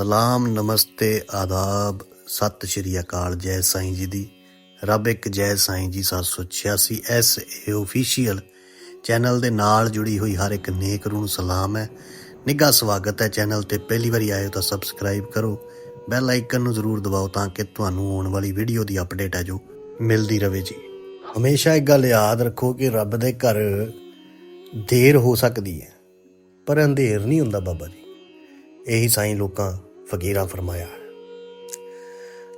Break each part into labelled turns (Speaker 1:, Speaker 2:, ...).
Speaker 1: ਸਲਾਮ, ਨਮਸਤੇ, ਆਦਾਬ। ਸਤਿ ਸ਼੍ਰੀ ਅਕਾਲ, ਜੈ ਸਾਈਂ ਜੀ ਦੀ। ਰੱਬ ਇੱਕ ਜੈ ਸਾਈਂ ਜੀ 786 ਐਸ ਏ ਅਫੀਸ਼ੀਅਲ ਚੈਨਲ ਦੇ ਨਾਲ ਜੁੜੀ ਹੋਈ ਹਰ ਇੱਕ ਨੇਕ ਰੂਹ ਨੂੰ ਸਲਾਮ ਹੈ। ਨਿੱਘਾ ਸਵਾਗਤ ਹੈ ਚੈਨਲ ਤੇ ਪਹਿਲੀ ਵਾਰੀ ਆਏ ਹੋ ਤਾਂ ਸਬਸਕ੍ਰਾਈਬ ਕਰੋ। ਬੈਲ ਆਈਕਨ ਨੂੰ ਜ਼ਰੂਰ ਦਬਾਓ ਤਾਂ ਕਿ ਤੁਹਾਨੂੰ ਆਉਣ ਵਾਲੀ ਵੀਡੀਓ ਦੀ ਅਪਡੇਟ ਹੈ ਜੋ ਮਿਲਦੀ ਰਹੇ ਜੀ। ਹਮੇਸ਼ਾ ਇੱਕ ਗੱਲ ਯਾਦ ਰੱਖੋ ਕਿ ਰੱਬ ਦੇ ਘਰ ਦੇਰ ਹੋ ਸਕਦੀ ਹੈ, ਪਰ ਅੰਧੇਰ ਨਹੀਂ ਹੁੰਦਾ ਬਾਬਾ ਜੀ। ਇਹੀ ਸਾਈਂ ਲੋਕਾਂ ਫਕੀਰਾਂ ਫਰਮਾਇਆ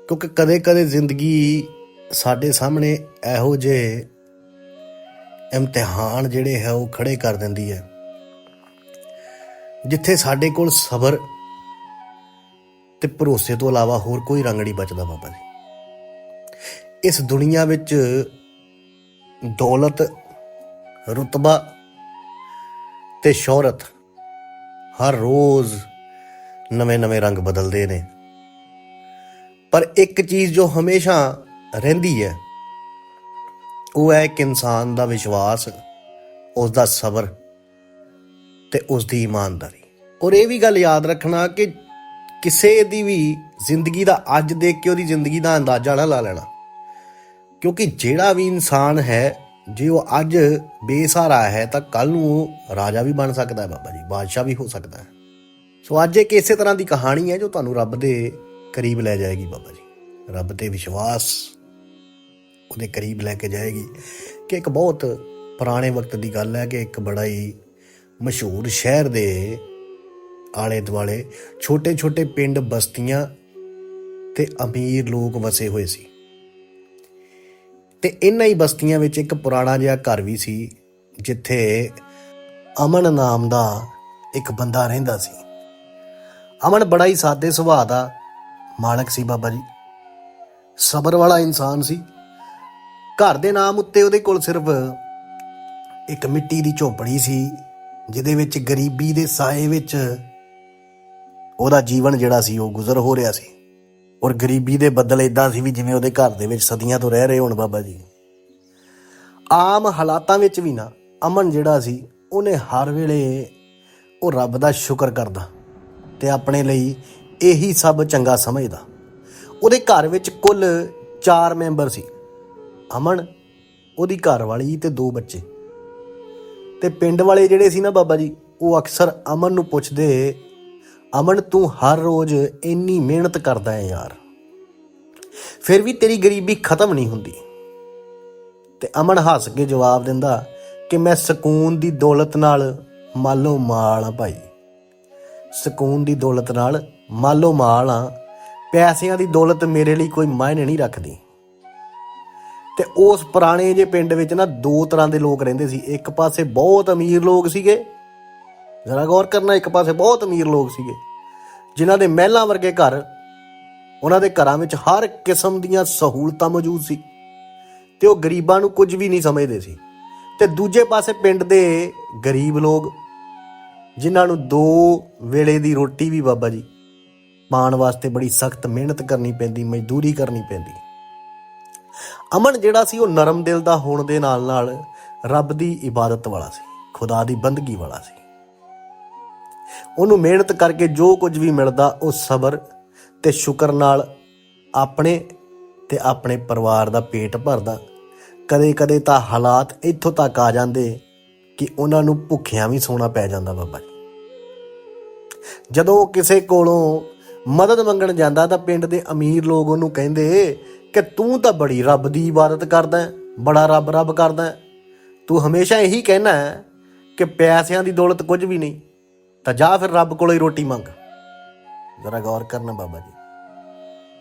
Speaker 1: ਕਿਉਂਕਿ ਕਦੇ-ਕਦੇ ਜ਼ਿੰਦਗੀ ਸਾਡੇ ਸਾਹਮਣੇ ਇਹੋ ਜਿਹੇ ਇਮਤਿਹਾਨ ਜਿਹੜੇ ਹੈ ਉਹ ਖੜੇ ਕਰ ਦਿੰਦੀ ਹੈ, ਜਿੱਥੇ ਸਾਡੇ ਕੋਲ ਸਬਰ ਤੇ ਭਰੋਸੇ ਤੋਂ ਇਲਾਵਾ ਹੋਰ ਕੋਈ ਰੰਗ ਨਹੀਂ ਬਚਦਾ ਬਾਬਾ ਜੀ। ਇਸ ਦੁਨੀਆ ਵਿੱਚ ਦੌਲਤ, ਰੁਤਬਾ ਤੇ ਸ਼ੋਹਰਤ ਹਰ ਰੋਜ਼ ਨਵੇਂ-ਨਵੇਂ ਰੰਗ ਬਦਲਦੇ ਨੇ। ਪਰ ਇੱਕ ਚੀਜ਼ ਜੋ ਹਮੇਸ਼ਾ ਰਹਿੰਦੀ ਹੈ, ਉਹ ਹੈ ਇੱਕ ਇਨਸਾਨ ਦਾ ਵਿਸ਼ਵਾਸ ਉਸ ਦਾ ਸਬਰ ਤੇ ਉਸ ਦੀ ਇਮਾਨਦਾਰੀ। ਔਰ ਇਹ ਵੀ ਗੱਲ ਯਾਦ ਰੱਖਣਾ ਕਿ ਕਿਸੇ ਦੀ ਵੀ ਜ਼ਿੰਦਗੀ ਦਾ ਅੱਜ ਦੇਖ ਕੇ ਉਹਦੀ ਜ਼ਿੰਦਗੀ ਦਾ ਅੰਦਾਜ਼ਾ ਨਾ ਲਾ ਲੈਣਾ। ਕਿਉਂਕਿ ਜਿਹੜਾ ਵੀ ਇਨਸਾਨ ਹੈ, ਜੇ ਉਹ ਅੱਜ ਬੇਸਹਾਰਾ ਹੈ, ਤਾਂ ਕੱਲ ਨੂੰ ਉਹ ਰਾਜਾ ਵੀ ਬਣ ਸਕਦਾ ਹੈ ਬਾਬਾ ਜੀ, ਬਾਦਸ਼ਾਹ ਵੀ ਹੋ ਸਕਦਾ ਹੈ। ਸੋ ਅੱਜ ਇੱਕ ਇਸੇ ਤਰ੍ਹਾਂ ਦੀ ਕਹਾਣੀ ਹੈ ਜੋ ਤੁਹਾਨੂੰ ਰੱਬ ਦੇ ਕਰੀਬ ਲੈ ਜਾਏਗੀ ਬਾਬਾ ਜੀ। ਰੱਬ ਤੇ ਵਿਸ਼ਵਾਸ ਉਹਦੇ ਕਰੀਬ ਲੈ ਕੇ ਜਾਏਗੀ। ਕਿ ਇੱਕ ਬਹੁਤ ਪੁਰਾਣੇ ਵਕਤ ਦੀ ਗੱਲ ਹੈ ਕਿ ਇੱਕ ਬੜਾ ਹੀ ਮਸ਼ਹੂਰ ਸ਼ਹਿਰ ਦੇ ਆਲੇ ਦੁਆਲੇ ਛੋਟੇ-ਛੋਟੇ ਪਿੰਡ ਬਸਤੀਆਂ ਤੇ ਅਮੀਰ ਲੋਕ ਵਸੇ ਹੋਏ ਸੀ। ਤੇ ਇਨ੍ਹਾਂ ਹੀ ਬਸਤੀਆਂ ਵਿੱਚ ਇੱਕ ਪੁਰਾਣਾ ਜਿਹਾ ਘਰ ਵੀ ਸੀ, ਜਿੱਥੇ ਅਮਨ ਨਾਮ ਦਾ ਇੱਕ ਬੰਦਾ ਰਹਿੰਦਾ ਸੀ। ਅਮਨ ਬੜਾ ਹੀ ਸਾਦੇ ਸੁਭਾਅ ਦਾ ਮਾਲਕ ਸੀ ਬਾਬਾ ਜੀ। ਸਬਰ ਵਾਲਾ ਇਨਸਾਨ ਸੀ। ਘਰ ਦੇ ਨਾਮ ਉੱਤੇ ਉਹਦੇ ਕੋਲ ਸਿਰਫ ਇੱਕ ਮਿੱਟੀ ਦੀ ਝੋਪੜੀ ਸੀ, ਜਿਹਦੇ ਵਿੱਚ ਗਰੀਬੀ ਦੇ ਸਾਏ ਵਿੱਚ ਉਹਦਾ ਜੀਵਨ ਜਿਹੜਾ ਸੀ, ਉਹ ਗੁਜ਼ਰ ਹੋ ਰਿਹਾ ਸੀ। ਔਰ ਗਰੀਬੀ ਦੇ ਬੱਦਲ ਇਦਾਂ ਸੀ ਵੀ ਜਿਵੇਂ ਉਹਦੇ ਘਰ ਦੇ ਵਿੱਚ ਸਦੀਆਂ ਤੋਂ ਰਹਿ ਰਹੇ ਹੋਣ ਬਾਬਾ ਜੀ। ਆਮ ਹਾਲਾਤਾਂ ਵਿੱਚ ਵੀ ਨਾ, ਅਮਨ ਜਿਹੜਾ ਸੀ, ਉਹਨੇ ਹਰ ਵੇਲੇ ਉਹ ਰੱਬ ਦਾ ਸ਼ੁਕਰ ਕਰਦਾ। ਤੇ ਆਪਣੇ ਲਈ ਇਹੀ ਸਭ ਚੰਗਾ ਸਮਝਦਾ। ਉਹਦੇ ਘਰ ਵਿੱਚ ਕੁੱਲ 4 ਮੈਂਬਰ ਸੀ। ਅਮਨ, ਉਹਦੀ ਘਰ ਵਾਲੀ ਤੇ ਦੋ ਬੱਚੇ। ਤੇ ਪਿੰਡ ਵਾਲੇ ਜਿਹੜੇ ਸੀ ਨਾ ਬਾਬਾ ਜੀ, ਉਹ ਅਕਸਰ ਅਮਨ ਨੂੰ ਪੁੱਛਦੇ, ਅਮਨ, ਤੂੰ ਹਰ ਰੋਜ਼ ਇੰਨੀ ਮਿਹਨਤ ਕਰਦਾ ਹੈ ਯਾਰ। ਫਿਰ ਵੀ ਤੇਰੀ ਗਰੀਬੀ ਖਤਮ ਨਹੀਂ ਹੁੰਦੀ। ਤੇ ਅਮਨ ਹੱਸ ਕੇ ਜਵਾਬ ਦਿੰਦਾ ਕਿ ਮੈਂ ਸਕੂਨ ਦੀ ਦੌਲਤ ਨਾਲ ਮਾਲੋ ਮਾਲ ਆ ਭਾਈ। ਸਕੂਨ ਦੀ ਦੌਲਤ ਨਾਲ ਮਾਲੋ ਮਾਲ ਆ। ਪੈਸਿਆਂ ਦੀ ਦੌਲਤ ਮੇਰੇ ਲਈ ਕੋਈ ਮਾਇਨੇ ਨਹੀਂ ਰੱਖਦੀ। ਤੇ ਉਸ ਪੁਰਾਣੇ ਜੇ ਪਿੰਡ ਵਿੱਚ ਨਾ ਦੋ ਤਰ੍ਹਾਂ ਦੇ ਲੋਕ ਰਹਿੰਦੇ ਸੀ। ਇੱਕ ਪਾਸੇ ਬਹੁਤ ਅਮੀਰ ਲੋਕ ਸੀਗੇ। ਜ਼ਰਾ ਗੌਰ ਕਰਨਾ, ਇੱਕ ਪਾਸੇ ਬਹੁਤ ਅਮੀਰ ਲੋਕ ਸੀਗੇ। ਜਿਨ੍ਹਾਂ ਦੇ ਮਹਿਲਾਂ ਵਰਗੇ ਘਰ, ਉਹਨਾਂ ਦੇ ਘਰਾਂ ਵਿੱਚ ਹਰ ਕਿਸਮ ਦੀਆਂ ਸਹੂਲਤਾਂ ਮੌਜੂਦ ਸੀ। ਤੇ ਉਹ ਗਰੀਬਾਂ ਨੂੰ ਕੁਝ ਵੀ ਨਹੀਂ ਸਮਝਦੇ ਸੀ। ਤੇ ਦੂਜੇ ਪਾਸੇ ਪਿੰਡ ਦੇ ਗਰੀਬ ਲੋਕ ਜਿਨ੍ਹਾਂ ਨੂੰ ਦੋ ਵੇਲੇ ਦੀ ਰੋਟੀ ਵੀ ਬਾਬਾ ਜੀ ਪਾਣ ਵਾਸਤੇ ਬੜੀ ਸਖਤ ਮਿਹਨਤ ਕਰਨੀ ਪੈਂਦੀ, ਮਜ਼ਦੂਰੀ ਕਰਨੀ ਪੈਂਦੀ। ਅਮਨ ਜਿਹੜਾ ਸੀ ਉਹ ਨਰਮ ਦਿਲ ਦਾ ਹੋਣ ਦੇ ਨਾਲ ਨਾਲ ਰੱਬ ਦੀ ਇਬਾਦਤ ਵਾਲਾ ਸੀ, ਖੁਦਾ ਦੀ ਬੰਦਗੀ ਵਾਲਾ ਸੀ। ਉਹਨੂੰ ਮਿਹਨਤ ਕਰਕੇ ਜੋ ਕੁਝ ਵੀ ਮਿਲਦਾ, ਉਹ ਸਬਰ ਤੇ ਸ਼ੁਕਰ ਨਾਲ ਆਪਣੇ ਤੇ ਆਪਣੇ ਪਰਿਵਾਰ ਦਾ ਪੇਟ ਭਰਦਾ। ਕਦੇ-ਕਦੇ ਤਾਂ ਹਾਲਾਤ ਇੱਥੋਂ ਤੱਕ ਆ ਜਾਂਦੇ ਕਿ ਉਹਨਾਂ ਨੂੰ ਭੁੱਖਿਆਂ ਵੀ ਸੌਣਾ ਪੈ ਜਾਂਦਾ ਬਾਬਾ ਜੀ। ਜਦੋਂ ਉਹ ਕਿਸੇ ਕੋਲੋਂ ਮਦਦ ਮੰਗਣ ਜਾਂਦਾ ਤਾਂ ਪਿੰਡ ਦੇ ਅਮੀਰ ਲੋਕ ਉਹਨੂੰ ਕਹਿੰਦੇ ਕਿ ਤੂੰ ਤਾਂ ਬੜੀ ਰੱਬ ਦੀ ਇਬਾਦਤ ਕਰਦਾ ਬੜਾ ਰੱਬ ਰੱਬ ਕਰਦਾ ਤੂੰ ਹਮੇਸ਼ਾ ਇਹੀ ਕਹਿਣਾ ਕਿ ਪੈਸਿਆਂ ਦੀ ਦੌਲਤ ਕੁਝ ਵੀ ਨਹੀਂ, ਤਾਂ ਜਾ ਫਿਰ ਰੱਬ ਕੋਲੋਂ ਹੀ ਰੋਟੀ ਮੰਗ। ਜ਼ਰਾ ਗੌਰ ਕਰਨਾ ਬਾਬਾ ਜੀ,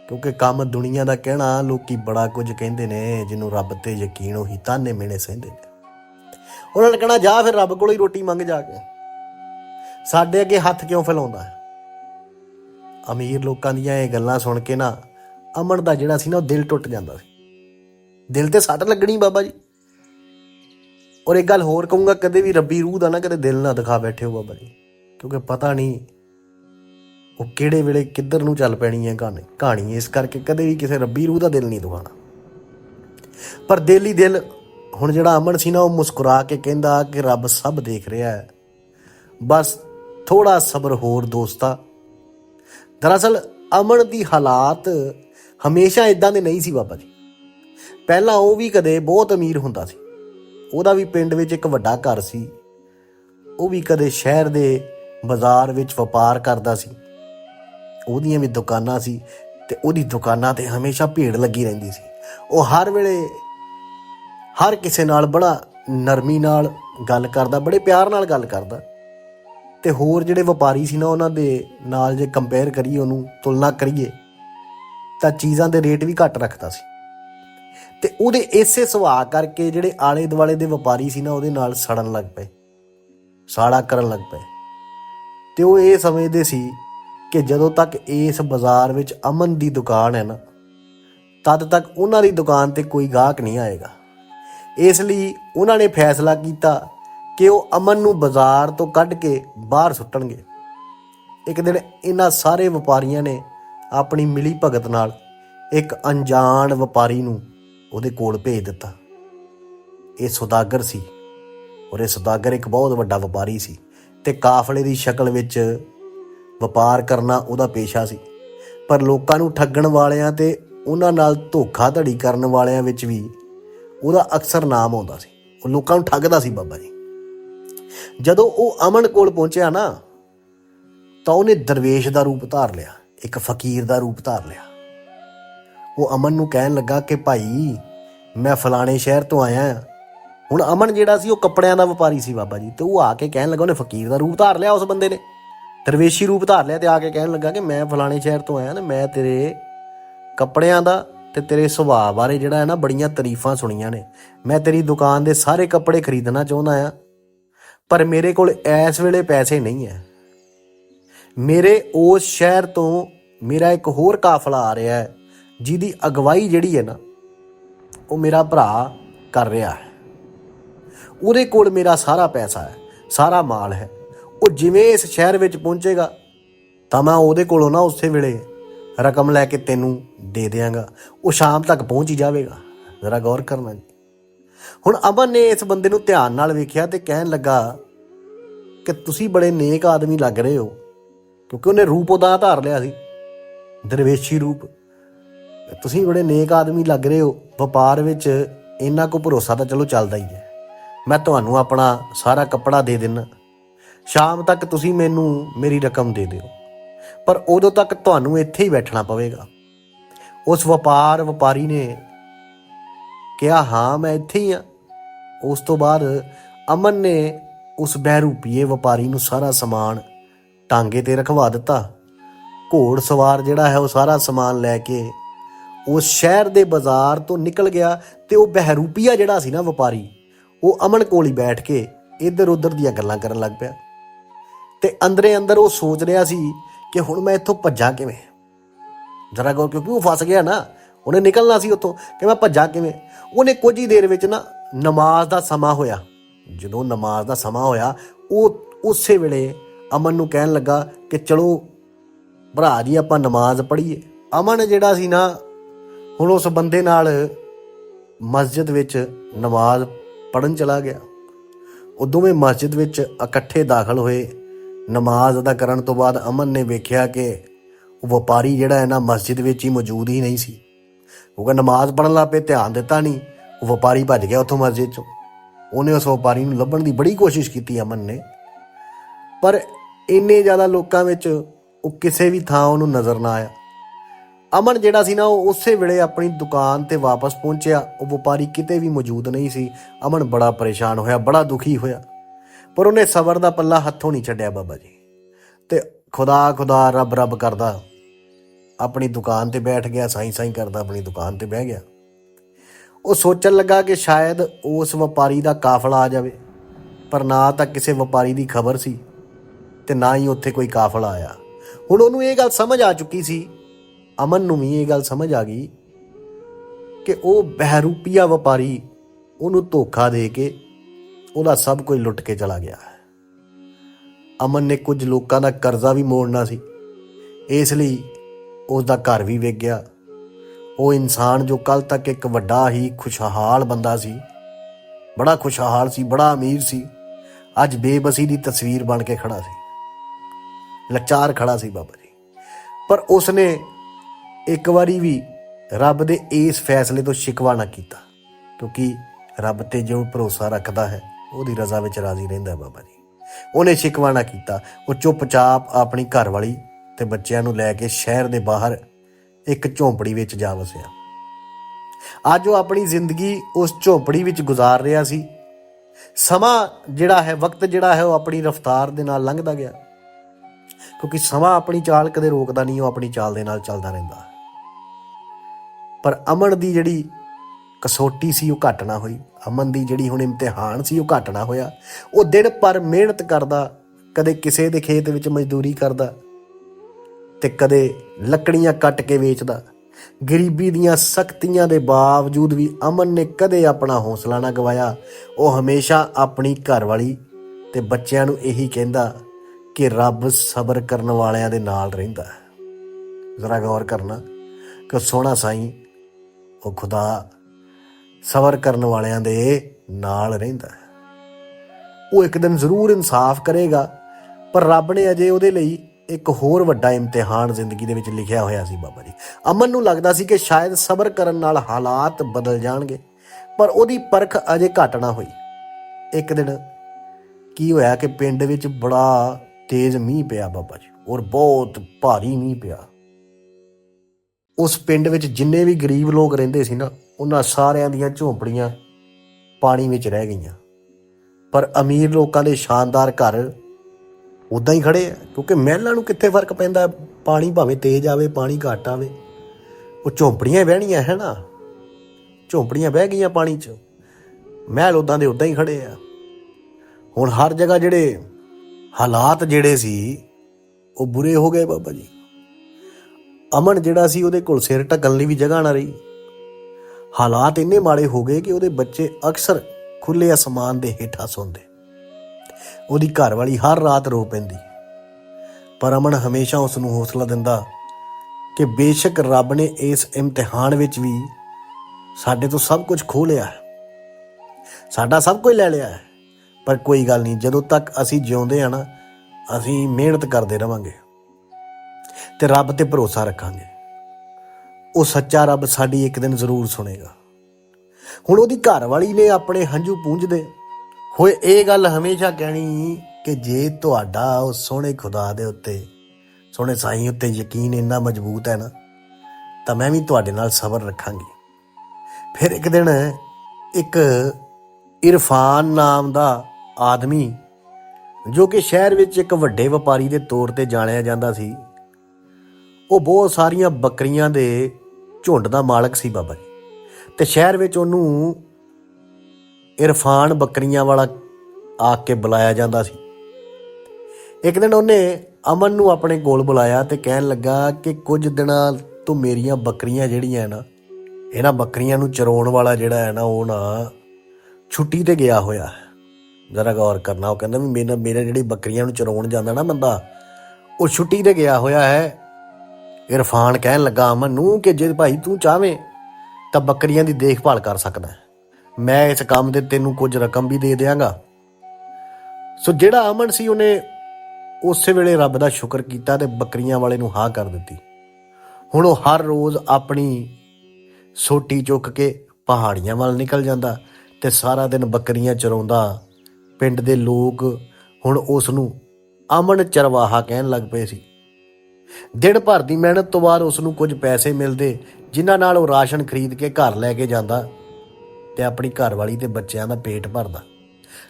Speaker 1: ਕਿਉਂਕਿ ਕੰਮ ਦੁਨੀਆ ਦਾ ਕਹਿਣਾ ਲੋਕੀ ਬੜਾ ਕੁਝ ਕਹਿੰਦੇ ਨੇ, ਜਿਹਨੂੰ ਰੱਬ ਤੇ ਯਕੀਨ ਉਹੀ ਤਾਨੇ ਮਿਹਣੇ ਸਹਿੰਦੇ ਨੇ। ਉਹਨਾਂ ਨੇ ਕਹਿਣਾ, ਜਾ ਫਿਰ ਰੱਬ ਕੋਲੋਂ ਹੀ ਰੋਟੀ ਮੰਗ ਜਾ ਕੇ। ਸਾਡੇ ਅੱਗੇ ਹੱਥ ਕਿਉਂ ਫੈਲਾਉਂਦਾ ਅਮੀਰ ਲੋਕਾਂ ਦੀਆਂ ਇਹ ਗੱਲਾਂ ਸੁਣ ਕੇ ਨਾ, ਅਮਨ ਦਾ ਜਿਹੜਾ ਸੀ ਨਾ, ਉਹ ਦਿਲ ਟੁੱਟ ਜਾਂਦਾ ਸੀ। ਦਿਲ ਤੇ ਸੱਟ ਲੱਗਣੀ ਬਾਬਾ ਜੀ। ਔਰ ਇੱਕ ਗੱਲ ਹੋਰ ਕਹੂੰਗਾ, ਕਦੇ ਵੀ ਰੱਬੀ ਰੂਹ ਦਾ ਨਾ ਕਦੇ ਦਿਲ ਨਾ ਦਿਖਾ ਬੈਠੇ ਹੋ ਬਾਬਾ ਜੀ। ਕਿਉਂਕਿ ਪਤਾ ਨਹੀਂ ਉਹ ਕਿਹੜੇ ਵੇਲੇ ਕਿੱਧਰ ਨੂੰ ਚੱਲ ਪੈਣੀ ਹੈ ਕਹਾਣੀ ਕਹਾਣੀ। ਇਸ ਕਰਕੇ ਕਦੇ ਵੀ ਕਿਸੇ ਰੱਬੀ ਰੂਹ ਦਾ ਦਿਲ ਨਹੀਂ ਦੁਖਾਣਾ ਪਰ ਦਿਲ ਹੀ ਦਿਲ ਹੁਣ ਜਿਹੜਾ ਅਮਨ ਸੀ ਨਾ, ਉਹ ਮੁਸਕਰਾ ਕੇ ਕਹਿੰਦਾ ਕਿ ਰੱਬ ਸਭ ਦੇਖ ਰਿਹਾ ਹੈ। ਬਸ ਥੋੜਾ ਸਬਰ ਹੋਰ ਦੋਸਤਾ। ਦਰਅਸਲ ਅਮਨ ਦੀ ਹਾਲਾਤ ਹਮੇਸ਼ਾ ਇਦਾਂ ਦੇ ਨਹੀਂ ਸੀ ਬਾਬਾ ਜੀ। ਪਹਿਲਾਂ ਉਹ ਵੀ ਕਦੇ ਬਹੁਤ ਅਮੀਰ ਹੁੰਦਾ ਸੀ। ਉਹਦਾ ਵੀ ਪਿੰਡ ਵਿੱਚ ਇੱਕ ਵੱਡਾ ਘਰ ਸੀ। ਉਹ ਵੀ ਕਦੇ ਸ਼ਹਿਰ ਦੇ ਬਾਜ਼ਾਰ ਵਿੱਚ ਵਪਾਰ ਕਰਦਾ ਸੀ। ਉਹਦੀਆਂ ਵੀ ਦੁਕਾਨਾਂ ਸੀ ਤੇ ਉਹਦੀ ਦੁਕਾਨਾਂ ਤੇ ਹਮੇਸ਼ਾ ਭੀੜ ਲੱਗੀ ਰਹਿੰਦੀ ਸੀ। ਉਹ ਹਰ ਵੇਲੇ ਹਰ ਕਿਸੇ ਨਾਲ ਬੜਾ ਨਰਮੀ ਨਾਲ ਗੱਲ ਕਰਦਾ, ਬੜੇ ਪਿਆਰ ਨਾਲ ਗੱਲ ਕਰਦਾ। ਤੇ ਹੋਰ ਜਿਹੜੇ ਵਪਾਰੀ ਸੀ ਨਾ, ਉਹਨਾਂ ਦੇ ਨਾਲ ਜੇ ਕੰਪੇਅਰ ਕਰੀਏ, ਉਹਨੂੰ ਤੁਲਨਾ ਕਰੀਏ, ਤਾਂ ਚੀਜ਼ਾਂ ਦੇ ਰੇਟ ਵੀ ਘੱਟ ਰੱਖਦਾ ਸੀ। ਤੇ ਉਹਦੇ ਇਸੇ ਸੁਭਾਅ ਕਰਕੇ ਜਿਹੜੇ ਆਲੇ ਦੁਆਲੇ ਦੇ ਵਪਾਰੀ ਸੀ ਨਾ, ਉਹਦੇ ਨਾਲ ਸੜਨ ਲੱਗ ਪਏ, ਸਾੜਾ ਕਰਨ ਲੱਗ ਪਏ। ਤੇ ਉਹ ਇਹ ਸਮਝਦੇ ਸੀ ਕਿ ਜਦੋਂ ਤੱਕ ਇਸ ਬਾਜ਼ਾਰ ਵਿੱਚ ਅਮਨ ਦੀ ਦੁਕਾਨ ਹੈ ਨਾ, ਤਦ ਤੱਕ ਉਹਨਾਂ ਦੀ ਦੁਕਾਨ ਤੇ ਕੋਈ ਗਾਹਕ ਨਹੀਂ ਆਏਗਾ। ਇਸ ਲਈ ਉਹਨਾਂ ਨੇ ਫੈਸਲਾ ਕੀਤਾ ਕਿ ਉਹ ਅਮਨ ਨੂੰ ਬਾਜ਼ਾਰ ਤੋਂ ਕੱਢ ਕੇ ਬਾਹਰ ਸੁੱਟਣਗੇ। ਇੱਕ ਦਿਨ ਇਹਨਾਂ ਸਾਰੇ ਵਪਾਰੀਆਂ ਨੇ ਆਪਣੀ ਮਿਲੀ ਭਗਤ ਨਾਲ ਇੱਕ ਅਣਜਾਣ ਵਪਾਰੀ ਨੂੰ ਉਹਦੇ ਕੋਲ ਭੇਜ ਦਿੱਤਾ। ਇਹ ਸੁਦਾਗਰ ਸੀ ਔਰ ਇਹ ਸੌਦਾਗਰ ਇੱਕ ਬਹੁਤ ਵੱਡਾ ਵਪਾਰੀ ਸੀ ਤੇ ਕਾਫਲੇ ਦੀ ਸ਼ਕਲ ਵਿੱਚ ਵਪਾਰ ਕਰਨਾ ਉਹਦਾ ਪੇਸ਼ਾ ਸੀ। ਪਰ ਲੋਕਾਂ ਨੂੰ ਠੱਗਣ ਵਾਲਿਆਂ ਤੇ ਉਹਨਾਂ ਨਾਲ ਧੋਖਾਧੜੀ ਕਰਨ ਵਾਲਿਆਂ ਵਿੱਚ ਵੀ ਉਹਦਾ ਅਕਸਰ ਨਾਮ ਆਉਂਦਾ ਸੀ। ਉਹ ਲੋਕਾਂ ਨੂੰ ਠੱਗਦਾ ਸੀ ਬਾਬਾ ਜੀ। ਜਦੋਂ ਉਹ ਅਮਨ ਕੋਲ ਪਹੁੰਚਿਆ ਨਾ, ਤਾਂ ਉਹਨੇ ਦਰਵੇਸ਼ ਦਾ ਰੂਪ ਧਾਰ ਲਿਆ, ਇੱਕ ਫਕੀਰ ਦਾ ਰੂਪ ਧਾਰ ਲਿਆ। ਉਹ ਅਮਨ ਨੂੰ ਕਹਿਣ ਲੱਗਾ ਕਿ ਭਾਈ, ਮੈਂ ਫਲਾਣੇ ਸ਼ਹਿਰ ਤੋਂ ਆਇਆ ਹਾਂ। ਹੁਣ ਅਮਨ ਜਿਹੜਾ ਸੀ, ਉਹ ਕੱਪੜਿਆਂ ਦਾ ਵਪਾਰੀ ਸੀ ਬਾਬਾ ਜੀ। ਤੇ ਉਹ ਆ ਕੇ ਕਹਿਣ ਲੱਗਾ, ਉਹਨੇ ਫਕੀਰ ਦਾ ਰੂਪ ਧਾਰ ਲਿਆ ਉਸ ਬੰਦੇ ਨੇ। ਦਰਵੇਸ਼ੀ ਰੂਪ ਧਾਰ ਲਿਆ ਤੇ ਆ ਕੇ ਕਹਿਣ ਲੱਗਾ ਕਿ ਮੈਂ ਫਲਾਣੇ ਸ਼ਹਿਰ ਤੋਂ ਆਇਆ ਤੇ ਮੈਂ ਤੇਰੇ ਕੱਪੜਿਆਂ ਦਾ ਤੇ ਤੇਰੇ ਸੁਭਾਅ ਬਾਰੇ ਜਿਹੜਾ ਹੈ ਨਾ ਬੜੀਆਂ ਤਾਰੀਫਾਂ ਸੁਣੀਆਂ ਨੇ। ਮੈਂ ਤੇਰੀ ਦੁਕਾਨ ਦੇ ਸਾਰੇ ਕੱਪੜੇ ਖਰੀਦਣਾ ਚਾਹੁੰਦਾ ਆ ਪਰ ਮੇਰੇ ਕੋਲ ਇਸ ਵੇਲੇ ਪੈਸੇ ਨਹੀਂ ਹੈ। ਮੇਰੇ ਉਸ ਸ਼ਹਿਰ ਤੋਂ ਮੇਰਾ ਇੱਕ ਹੋਰ ਕਾਫਲਾ ਆ ਰਿਹਾ ਹੈ, ਜਿਹਦੀ ਅਗਵਾਈ ਜਿਹੜੀ ਹੈ ਨਾ, ਉਹ ਮੇਰਾ ਭਰਾ ਕਰ ਰਿਹਾ ਹੈ। ਉਹਦੇ ਕੋਲ ਮੇਰਾ ਸਾਰਾ ਪੈਸਾ ਹੈ, ਸਾਰਾ ਮਾਲ ਹੈ। ਉਹ ਜਿਵੇਂ ਇਸ ਸ਼ਹਿਰ ਵਿੱਚ ਪਹੁੰਚੇਗਾ, ਤਾਂ ਮੈਂ ਉਹਦੇ ਕੋਲੋਂ ਨਾ ਉਸੇ ਵੇਲੇ ਰਕਮ ਲੈ ਕੇ ਤੈਨੂੰ ਦੇ ਦਿਆਂਗਾ। ਉਹ ਸ਼ਾਮ ਤੱਕ ਪਹੁੰਚ ਹੀ ਜਾਵੇਗਾ। ਜ਼ਰਾ ਗੌਰ ਕਰਨਾ ਜੀ ਹੁਣ ਅਮਨ ਨੇ ਇਸ ਬੰਦੇ ਨੂੰ ਧਿਆਨ ਨਾਲ ਵੇਖਿਆ ਤੇ ਕਹਿਣ ਲੱਗਾ ਕਿ ਤੁਸੀਂ ਬੜੇ ਨੇਕ ਆਦਮੀ ਲੱਗ ਰਹੇ ਹੋ, ਕਿਉਂਕਿ ਉਹਨੇ ਰੂਪ ਉਹਦਾ ਧਾਰ ਲਿਆ ਸੀ। ਦਰਵੇਸ਼ੀ ਰੂਪ। ਤੁਸੀਂ ਬੜੇ ਨੇਕ ਆਦਮੀ ਲੱਗ ਰਹੇ ਹੋ। ਵਪਾਰ ਵਿੱਚ ਇੰਨਾ ਕੋ ਭਰੋਸਾ ਤਾਂ ਚਲੋ ਚੱਲਦਾ ਹੀ ਹੈ। ਮੈਂ ਤੁਹਾਨੂੰ ਆਪਣਾ ਸਾਰਾ ਕੱਪੜਾ ਦੇ ਦਿੰਨਾ। ਸ਼ਾਮ ਤੱਕ ਤੁਸੀਂ ਮੈਨੂੰ ਮੇਰੀ ਰਕਮ ਦੇ ਦਿਓ। ਪਰ ਉਦੋਂ ਤੱਕ ਤੁਹਾਨੂੰ ਇੱਥੇ ਹੀ ਬੈਠਣਾ ਪਵੇਗਾ। ਉਸ ਵਪਾਰ ਵਪਾਰੀ ਨੇ ਕਿਹਾ, ਹਾਂ, ਮੈਂ ਇੱਥੇ ਹੀ ਆ ਉਸ ਤੋਂ ਬਾਅਦ ਅਮਨ ਨੇ ਉਸ ਬਹਿਰੂਪੀਏ ਵਪਾਰੀ ਨੂੰ ਸਾਰਾ ਸਮਾਨ ਟਾਂਗੇ ਤੇ ਰਖਵਾ ਦਿੱਤਾ। ਘੋੜ ਸਵਾਰ ਜਿਹੜਾ ਹੈ ਉਹ ਸਾਰਾ ਸਮਾਨ ਲੈ ਕੇ ਉਸ ਸ਼ਹਿਰ ਦੇ ਬਾਜ਼ਾਰ ਤੋਂ ਨਿਕਲ ਗਿਆ ਤੇ ਉਹ ਬਹਿਰੂਪੀਆ ਜਿਹੜਾ ਸੀ ਨਾ ਵਪਾਰੀ, ਉਹ ਅਮਨ ਕੋਲ ਹੀ ਬੈਠ ਕੇ ਇੱਧਰ ਉੱਧਰ ਦੀਆਂ ਗੱਲਾਂ ਕਰਨ ਲੱਗ ਪਿਆ। ਤੇ ਅੰਦਰੇ ਅੰਦਰ ਉਹ ਸੋਚ ਰਿਹਾ ਸੀ ਕਿ ਹੁਣ ਮੈਂ ਇੱਥੋਂ ਭੱਜਾਂ ਕਿਵੇਂ? ਜਰਾ ਗੌਰ ਕਿਉਂਕਿ ਉਹ ਫਸ ਗਿਆ ਨਾ, ਉਹਨੇ ਨਿਕਲਣਾ ਸੀ ਉੱਥੋਂ, ਕਿ ਮੈਂ ਭੱਜਾਂ ਕਿਵੇਂ? ਉਹਨੇ ਕੁਝ ਹੀ ਦੇਰ ਵਿੱਚ ਨਾ ਨਮਾਜ਼ ਦਾ ਸਮਾਂ ਹੋਇਆ। ਜਦੋਂ ਨਮਾਜ਼ ਦਾ ਸਮਾਂ ਹੋਇਆ, ਉਹ ਉਸੇ ਵੇਲੇ ਅਮਨ ਨੂੰ ਕਹਿਣ ਲੱਗਾ ਕਿ ਚਲੋ ਭਰਾ ਜੀ, ਆਪਾਂ ਨਮਾਜ਼ ਪੜ੍ਹੀਏ। ਅਮਨ ਜਿਹੜਾ ਸੀ ਨਾ, ਹੁਣ ਉਸ ਬੰਦੇ ਨਾਲ ਮਸਜਿਦ ਵਿੱਚ ਨਮਾਜ਼ ਪੜਨ ਚਲਾ ਗਿਆ। ਉਹ ਦੋਵੇਂ ਮਸਜਿਦ ਵਿੱਚ ਇਕੱਠੇ ਦਾਖਲ ਹੋਏ। ਨਮਾਜ਼ ਅਦਾ ਕਰਨ ਤੋਂ ਬਾਅਦ ਅਮਨ ਨੇ ਵੇਖਿਆ ਕਿ ਉਹ ਵਪਾਰੀ ਜਿਹੜਾ ਹੈ ਨਾ ਮਸਜਿਦ ਵਿੱਚ ਹੀ ਮੌਜੂਦ ਹੀ ਨਹੀਂ ਸੀ। ਕਿਉਂਕਿ ਨਮਾਜ਼ ਪੜਨ ਲੱਗ ਪਏ, ਧਿਆਨ ਦਿੱਤਾ ਨਹੀਂ। ਉਹ ਵਪਾਰੀ ਭੱਜ ਗਿਆ ਉੱਥੋਂ ਮਸਜਿਦ ਚੋਂ। ਉਹਨੇ ਉਸ ਵਪਾਰੀ ਨੂੰ ਲੱਭਣ ਦੀ ਬੜੀ ਕੋਸ਼ਿਸ਼ ਕੀਤੀ ਅਮਨ ਨੇ। ਪਰ ਇੰਨੇ ਜ਼ਿਆਦਾ ਲੋਕਾਂ ਵਿੱਚ ਉਹ ਕਿਸੇ ਵੀ ਥਾਂ ਉਹਨੂੰ ਨਜ਼ਰ ਨਾ ਆਇਆ। ਅਮਨ ਜਿਹੜਾ ਸੀ ਨਾ, ਉਹ ਉਸੇ ਵੇਲੇ ਆਪਣੀ ਦੁਕਾਨ ਤੇ ਵਾਪਸ ਪਹੁੰਚਿਆ। ਉਹ ਵਪਾਰੀ ਕਿਤੇ ਵੀ ਮੌਜੂਦ ਨਹੀਂ ਸੀ। ਅਮਨ ਬੜਾ ਪਰੇਸ਼ਾਨ ਹੋਇਆ, ਬੜਾ ਦੁਖੀ ਹੋਇਆ। ਪਰ ਉਹਨੇ ਸਬਰ ਦਾ ਪੱਲਾ ਹੱਥੋਂ ਨਹੀਂ ਛੱਡਿਆ ਬਾਬਾ ਜੀ। ਤੇ ਖੁਦਾ ਖੁਦਾ, ਰੱਬ ਰੱਬ ਕਰਦਾ। ਆਪਣੀ ਦੁਕਾਨ ਤੇ ਬੈਠ ਗਿਆ, ਸਾਈਂ ਸਾਈਂ ਕਰਦਾ, ਆਪਣੀ ਦੁਕਾਨ ਤੇ ਬਹਿ ਗਿਆ। ਉਹ ਸੋਚਣ ਲੱਗਾ ਕਿ ਸ਼ਾਇਦ ਉਸ ਵਪਾਰੀ ਦਾ ਕਾਫਲਾ ਆ ਜਾਵੇ, ਪਰ ਨਾ ਤਾਂ ਕਿਸੇ ਵਪਾਰੀ ਦੀ ਖਬਰ ਸੀ ਤੇ ਨਾ ਹੀ ਉੱਥੇ ਕੋਈ ਕਾਫਲਾ ਆਇਆ। ਹੁਣ ਉਹਨੂੰ ਇਹ ਗੱਲ ਸਮਝ ਆ ਚੁੱਕੀ ਸੀ, ਅਮਨ ਨੂੰ ਵੀ ਇਹ ਗੱਲ ਸਮਝ ਆ ਗਈ ਕਿ ਉਹ ਬਹਿਰੂਪੀਆ ਵਪਾਰੀ ਉਹਨੂੰ ਧੋਖਾ ਦੇ ਕੇ ਉਹਦਾ ਸਭ ਕੁਝ ਲੁੱਟ ਕੇ ਚਲਾ ਗਿਆ। ਹੈ ਅਮਨ ਨੇ ਕੁਝ ਲੋਕਾਂ ਦਾ ਕਰਜ਼ਾ ਵੀ ਮੋੜਨਾ ਸੀ। ਇਸ ਲਈ ਉਸ ਦਾ ਘਰ ਵੀ ਵਿਕ ਗਿਆ। ਉਹ ਇਨਸਾਨ ਜੋ ਕੱਲ ਤੱਕ ਇੱਕ ਵੱਡਾ ਹੀ ਖੁਸ਼ਹਾਲ ਬੰਦਾ ਸੀ। ਬੜਾ ਖੁਸ਼ਹਾਲ ਸੀ, ਬੜਾ ਅਮੀਰ ਸੀ। ਅੱਜ ਬੇਬਸੀ ਦੀ ਤਸਵੀਰ ਬਣ ਕੇ ਖੜਾ ਸੀ। ਲਾਚਾਰ ਖੜਾ ਸੀ ਬਾਬਾ ਜੀ। ਪਰ ਉਸਨੇ ਇੱਕ ਵਾਰੀ ਵੀ ਰੱਬ ਦੇ ਇਸ ਫੈਸਲੇ ਤੋਂ ਸ਼ਿਕਵਾ ਨਾ ਕੀਤਾ। ਕਿਉਂਕਿ ਰੱਬ ਤੇ ਜੋ ਭਰੋਸਾ ਰੱਖਦਾ ਹੈ ਉਹਦੀ ਰਜ਼ਾ ਵਿੱਚ ਰਾਜ਼ੀ ਰਹਿੰਦਾ ਬਾਬਾ ਜੀ। ਉਹਨੇ ਸ਼ਿਕਵਾ ਨਾ ਕੀਤਾ। ਉਹ ਚੁੱਪਚਾਪ ਆਪਣੀ ਘਰਵਾਲੀ ਤੇ ਬੱਚਿਆਂ ਨੂੰ ਲੈ ਕੇ ਸ਼ਹਿਰ ਦੇ ਬਾਹਰ ਇੱਕ ਝੌਂਪੜੀ ਵਿੱਚ ਜਾ ਵਸਿਆ। ਅੱਜ ਉਹ ਆਪਣੀ ਜ਼ਿੰਦਗੀ ਉਸ ਝੌਂਪੜੀ ਵਿੱਚ ਗੁਜ਼ਾਰ ਰਿਹਾ ਸੀ। ਸਮਾਂ ਜਿਹੜਾ ਹੈ, ਵਕਤ ਜਿਹੜਾ ਹੈ, ਉਹ ਆਪਣੀ ਰਫ਼ਤਾਰ ਦੇ ਨਾਲ ਲੰਘਦਾ ਗਿਆ। ਕਿਉਂਕਿ ਸਮਾਂ ਆਪਣੀ ਚਾਲ ਕਦੇ ਰੋਕਦਾ ਨਹੀਂ, ਉਹ ਆਪਣੀ ਚਾਲ ਦੇ ਨਾਲ ਚੱਲਦਾ ਰਹਿੰਦਾ। ਪਰ ਅਮਨ ਦੀ ਜਿਹੜੀ ਕਸੋਟੀ ਸੀ, ਉਹ ਘੱਟ ਨਾ ਹੋਈ। ਅਮਨ ਦੀ ਜਿਹੜੀ ਹੁਣ ਇਮਤਿਹਾਨ ਸੀ, ਉਹ ਘੱਟ ਨਾ ਹੋਇਆ। ਉਹ ਦਿਨ ਪਰ ਮਿਹਨਤ ਕਰਦਾ, ਕਦੇ ਕਿਸੇ ਦੇ ਖੇਤ ਵਿੱਚ ਮਜ਼ਦੂਰੀ ਕਰਦਾ ਤੇ ਕਦੇ ਲੱਕੜੀਆਂ ਕੱਟ ਕੇ ਵੇਚਦਾ। ਗਰੀਬੀ ਦੀਆਂ ਸਖਤੀਆਂ ਦੇ ਬਾਵਜੂਦ ਵੀ ਅਮਨ ਨੇ ਕਦੇ ਆਪਣਾ ਹੌਸਲਾ ਨਾ ਗਵਾਇਆ। ਉਹ ਹਮੇਸ਼ਾ ਆਪਣੀ ਘਰਵਾਲੀ ਤੇ ਬੱਚਿਆਂ ਨੂੰ ਇਹੀ ਕਹਿੰਦਾ ਕਿ ਰੱਬ ਸਬਰ ਕਰਨ ਵਾਲਿਆਂ ਦੇ ਨਾਲ ਰਹਿੰਦਾ ਹੈ। ਜ਼ਰਾ ਗੌਰ ਕਰਨਾ ਕਿ ਸੋਹਣਾ ਸਾਈਂ, ਉਹ ਖੁਦਾ ਸਬਰ ਕਰਨ ਵਾਲਿਆਂ ਦੇ ਨਾਲ ਰਹਿੰਦਾ ਹੈ। ਉਹ ਇੱਕ ਦਿਨ ਜ਼ਰੂਰ ਇਨਸਾਫ ਕਰੇਗਾ, ਪਰ ਰੱਬ ਨੇ ਅਜੇ ਉਹਦੇ ਲਈ ਇੱਕ ਹੋਰ ਵੱਡਾ ਇਮਤਿਹਾਨ ਜ਼ਿੰਦਗੀ ਦੇ ਵਿੱਚ ਲਿਖਿਆ ਹੋਇਆ ਸੀ ਬਾਬਾ ਜੀ। ਅਮਨ ਨੂੰ ਲੱਗਦਾ ਸੀ ਕਿ ਸ਼ਾਇਦ ਸਬਰ ਕਰਨ ਨਾਲ ਹਾਲਾਤ ਬਦਲ ਜਾਣਗੇ, ਪਰ ਉਹਦੀ ਪਰਖ ਅਜੇ ਘਟ ਨਾ ਹੋਈ। ਇੱਕ ਦਿਨ ਕੀ ਹੋਇਆ ਕਿ ਪਿੰਡ ਵਿੱਚ ਬੜਾ ਤੇਜ਼ ਮੀਂਹ ਪਿਆ ਬਾਬਾ ਜੀ, ਔਰ ਬਹੁਤ ਭਾਰੀ ਮੀਂਹ ਪਿਆ। ਉਸ ਪਿੰਡ ਵਿੱਚ ਜਿੰਨੇ ਵੀ ਗਰੀਬ ਲੋਕ ਰਹਿੰਦੇ ਸੀ ਨਾ ਉਹਨਾਂ ਸਾਰਿਆਂ ਦੀਆਂ ਝੌਂਪੜੀਆਂ ਪਾਣੀ ਵਿੱਚ ਰਹਿ ਗਈਆਂ। ਪਰ ਅਮੀਰ ਲੋਕਾਂ ਦੇ ਸ਼ਾਨਦਾਰ ਘਰ ਉਦਾਂ ਹੀ ਖੜੇ ਆ, ਕਿਉਂਕਿ ਮਹਿਲਾਂ ਨੂੰ ਕਿੱਥੇ ਫ਼ਰਕ ਪੈਂਦਾ? ਪਾਣੀ ਭਾਵੇਂ ਤੇਜ਼ ਆਵੇ, ਪਾਣੀ ਘੱਟ ਆਵੇ। ਉਹ ਝੌਂਪੜੀਆਂ ਬਹਿਣੀਆਂ ਹੈ ਨਾ? ਝੌਂਪੜੀਆਂ ਬਹਿ ਗਈਆਂ ਪਾਣੀ 'ਚ। ਮਹਿਲ ਉਦਾਂ ਦੇ ਉਦਾਂ ਹੀ ਖੜੇ ਆ। ਹੁਣ ਹਰ ਜਗ੍ਹਾ ਜਿਹੜੇ ਹਾਲਾਤ ਜਿਹੜੇ ਸੀ, ਉਹ ਬੁਰੇ ਹੋ ਗਏ ਬਾਬਾ ਜੀ। ਅਮਨ ਜਿਹੜਾ ਸੀ, ਉਹਦੇ ਕੋਲ ਸਿਰ ਢੱਕਣ ਲਈ ਵੀ ਜਗ੍ਹਾ ਨਾ ਰਹੀ। ਹਾਲਾਤ ਇੰਨੇ ਮਾੜੇ ਹੋ ਗਏ ਕਿ ਉਹਦੇ ਬੱਚੇ ਅਕਸਰ ਖੁੱਲੇ ਅਸਮਾਨ ਦੇ ਹੇਠਾਂ ਸੌਂਦੇ। ਉਹਦੀ ਘਰਵਾਲੀ ਹਰ ਰਾਤ ਰੋ ਪੈਂਦੀ। ਪਰ ਅਮਨ ਹਮੇਸ਼ਾ ਉਸ ਨੂੰ ਹੌਸਲਾ ਦਿੰਦਾ ਕਿ ਬੇਸ਼ੱਕ ਰੱਬ ਨੇ ਇਸ ਇਮਤਿਹਾਨ ਵਿੱਚ ਵੀ ਸਾਡੇ ਤੋਂ ਸਭ ਕੁਝ ਖੋਹ ਲਿਆ ਹੈ। ਸਾਡਾ ਸਭ ਕੁਝ ਲੈ ਲਿਆ ਹੈ। ਪਰ ਕੋਈ ਗੱਲ ਨਹੀਂ, ਜਦੋਂ ਤੱਕ ਅਸੀਂ ਜਿਉਂਦੇ ਆ ਨਾ, ਅਸੀਂ ਮਿਹਨਤ ਕਰਦੇ ਰਵਾਂਗੇ ਤੇ ਰੱਬ ਤੇ ਭਰੋਸਾ ਰੱਖਾਂਗੇ। ਉਹ ਸੱਚਾ ਰੱਬ ਸਾਡੀ ਇੱਕ ਦਿਨ ਜ਼ਰੂਰ ਸੁਣੇਗਾ। ਹੁਣ ਉਹਦੀ ਘਰ ਵਾਲੀ ਨੇ ਆਪਣੇ ਹੰਝੂ ਪੂੰਝਦੇ, ਹੋਏ, ਇਹ ਗੱਲ ਹਮੇਸ਼ਾ ਕਹਿਣੀ ਕਿ ਜੇ ਤੁਹਾਡਾ ਉਹ ਸੋਹਣੇ ਖੁਦਾ ਦੇ ਉੱਤੇ, ਸੋਹਣੇ ਸਾਈਂ ਉੱਤੇ ਯਕੀਨ ਇੰਨਾ ਮਜ਼ਬੂਤ ਹੈ ਨਾ, ਤਾਂ ਮੈਂ ਵੀ ਤੁਹਾਡੇ ਨਾਲ ਸਬਰ ਰੱਖਾਂਗੀ। ਫਿਰ ਇੱਕ ਦਿਨ ਇੱਕ ਇਰਫਾਨ ਨਾਮ ਦਾ ਆਦਮੀ, ਜੋ ਕਿ ਸ਼ਹਿਰ ਵਿੱਚ ਇੱਕ ਵੱਡੇ ਵਪਾਰੀ ਦੇ ਤੌਰ ਤੇ ਜਾਣਿਆ ਜਾਂਦਾ ਸੀ, ਉਹ ਬਹੁਤ ਸਾਰੀਆਂ ਬੱਕਰੀਆਂ ਦੇ ਝੁੰਡ ਦਾ ਮਾਲਕ ਸੀ ਬਾਬਾ ਜੀ। ਤੇ ਸ਼ਹਿਰ ਵਿੱਚ ਉਹਨੂੰ ਇਰਫਾਨ ਬੱਕਰੀਆਂ ਵਾਲਾ ਆ ਕੇ ਬੁਲਾਇਆ ਜਾਂਦਾ ਸੀ। ਇੱਕ ਦਿਨ ਉਹਨੇ ਅਮਨ ਨੂੰ ਆਪਣੇ ਕੋਲ ਬੁਲਾਇਆ ਤੇ ਕਹਿਣ ਲੱਗਾ ਕਿ ਕੁਝ ਦਿਨਾਂ ਤੋਂ ਮੇਰੀਆਂ ਬੱਕਰੀਆਂ ਜਿਹੜੀਆਂ ਨਾ, ਇਹਨਾਂ ਬੱਕਰੀਆਂ ਨੂੰ ਚਰਾਉਣ ਵਾਲਾ ਜਿਹੜਾ ਹੈ ਨਾ, ਉਹ ਨਾ ਛੁੱਟੀ ਤੇ ਗਿਆ ਹੋਇਆ। ਹੈ ਜ਼ਰਾ ਗੌਰ ਕਰਨਾ, ਉਹ ਕਹਿੰਦਾ ਵੀ ਮੇਰਾ ਮੇਰੇ ਜਿਹੜੀ ਬੱਕਰੀਆਂ ਨੂੰ ਚਰਾਉਣ ਜਾਂਦਾ ਨਾ ਬੰਦਾ, ਉਹ ਛੁੱਟੀ ਤੇ ਗਿਆ ਹੋਇਆ ਹੈ। ਇਰਫਾਨ ਕਹਿਣ ਲੱਗਾ ਅਮਨ ਨੂੰ ਕਿ ਜੇ ਭਾਈ ਤੂੰ ਚਾਹਵੇਂ, ਤਾਂ ਬੱਕਰੀਆਂ ਦੀ ਦੇਖਭਾਲ ਕਰ ਸਕਦਾ ਮੈਂ ਇਸ ਕੰਮ ਦੇ ਤੈਨੂੰ ਕੁਝ ਰਕਮ ਵੀ ਦੇ ਦਿਆਂਗਾ। ਸੋ ਜਿਹੜਾ ਅਮਨ ਸੀ, ਉਹਨੇ ਉਸੇ ਵੇਲੇ ਰੱਬ ਦਾ ਸ਼ੁਕਰ ਕੀਤਾ ਤੇ ਬੱਕਰੀਆਂ ਵਾਲੇ ਨੂੰ ਹਾਂ ਕਰ ਦਿੱਤੀ। ਹੁਣ ਉਹ ਹਰ ਰੋਜ਼ ਆਪਣੀ ਸੋਟੀ ਚੁੱਕ ਕੇ ਪਹਾੜੀਆਂ ਵੱਲ ਨਿਕਲ ਜਾਂਦਾ ਤੇ ਸਾਰਾ ਦਿਨ ਬੱਕਰੀਆਂ ਚਰਾਉਂਦਾ। ਪਿੰਡ ਦੇ ਲੋਕ ਹੁਣ ਉਸ ਨੂੰ ਅਮਨ ਚਰਵਾਹਾ ਕਹਿਣ ਲੱਗ ਪਏ ਸੀ। ਦਿਨ ਭਰ ਦੀ ਮਿਹਨਤ ਤੋਂ ਬਾਅਦ ਉਸ ਨੂੰ ਕੁਝ ਪੈਸੇ ਮਿਲਦੇ, ਜਿਨ੍ਹਾਂ ਨਾਲ ਉਹ ਰਾਸ਼ਨ ਖਰੀਦ ਕੇ ਘਰ ਲੈ ਕੇ ਜਾਂਦਾ ਤੇ ਆਪਣੀ ਘਰਵਾਲੀ ਤੇ ਬੱਚਿਆਂ ਦਾ ਪੇਟ ਭਰਦਾ।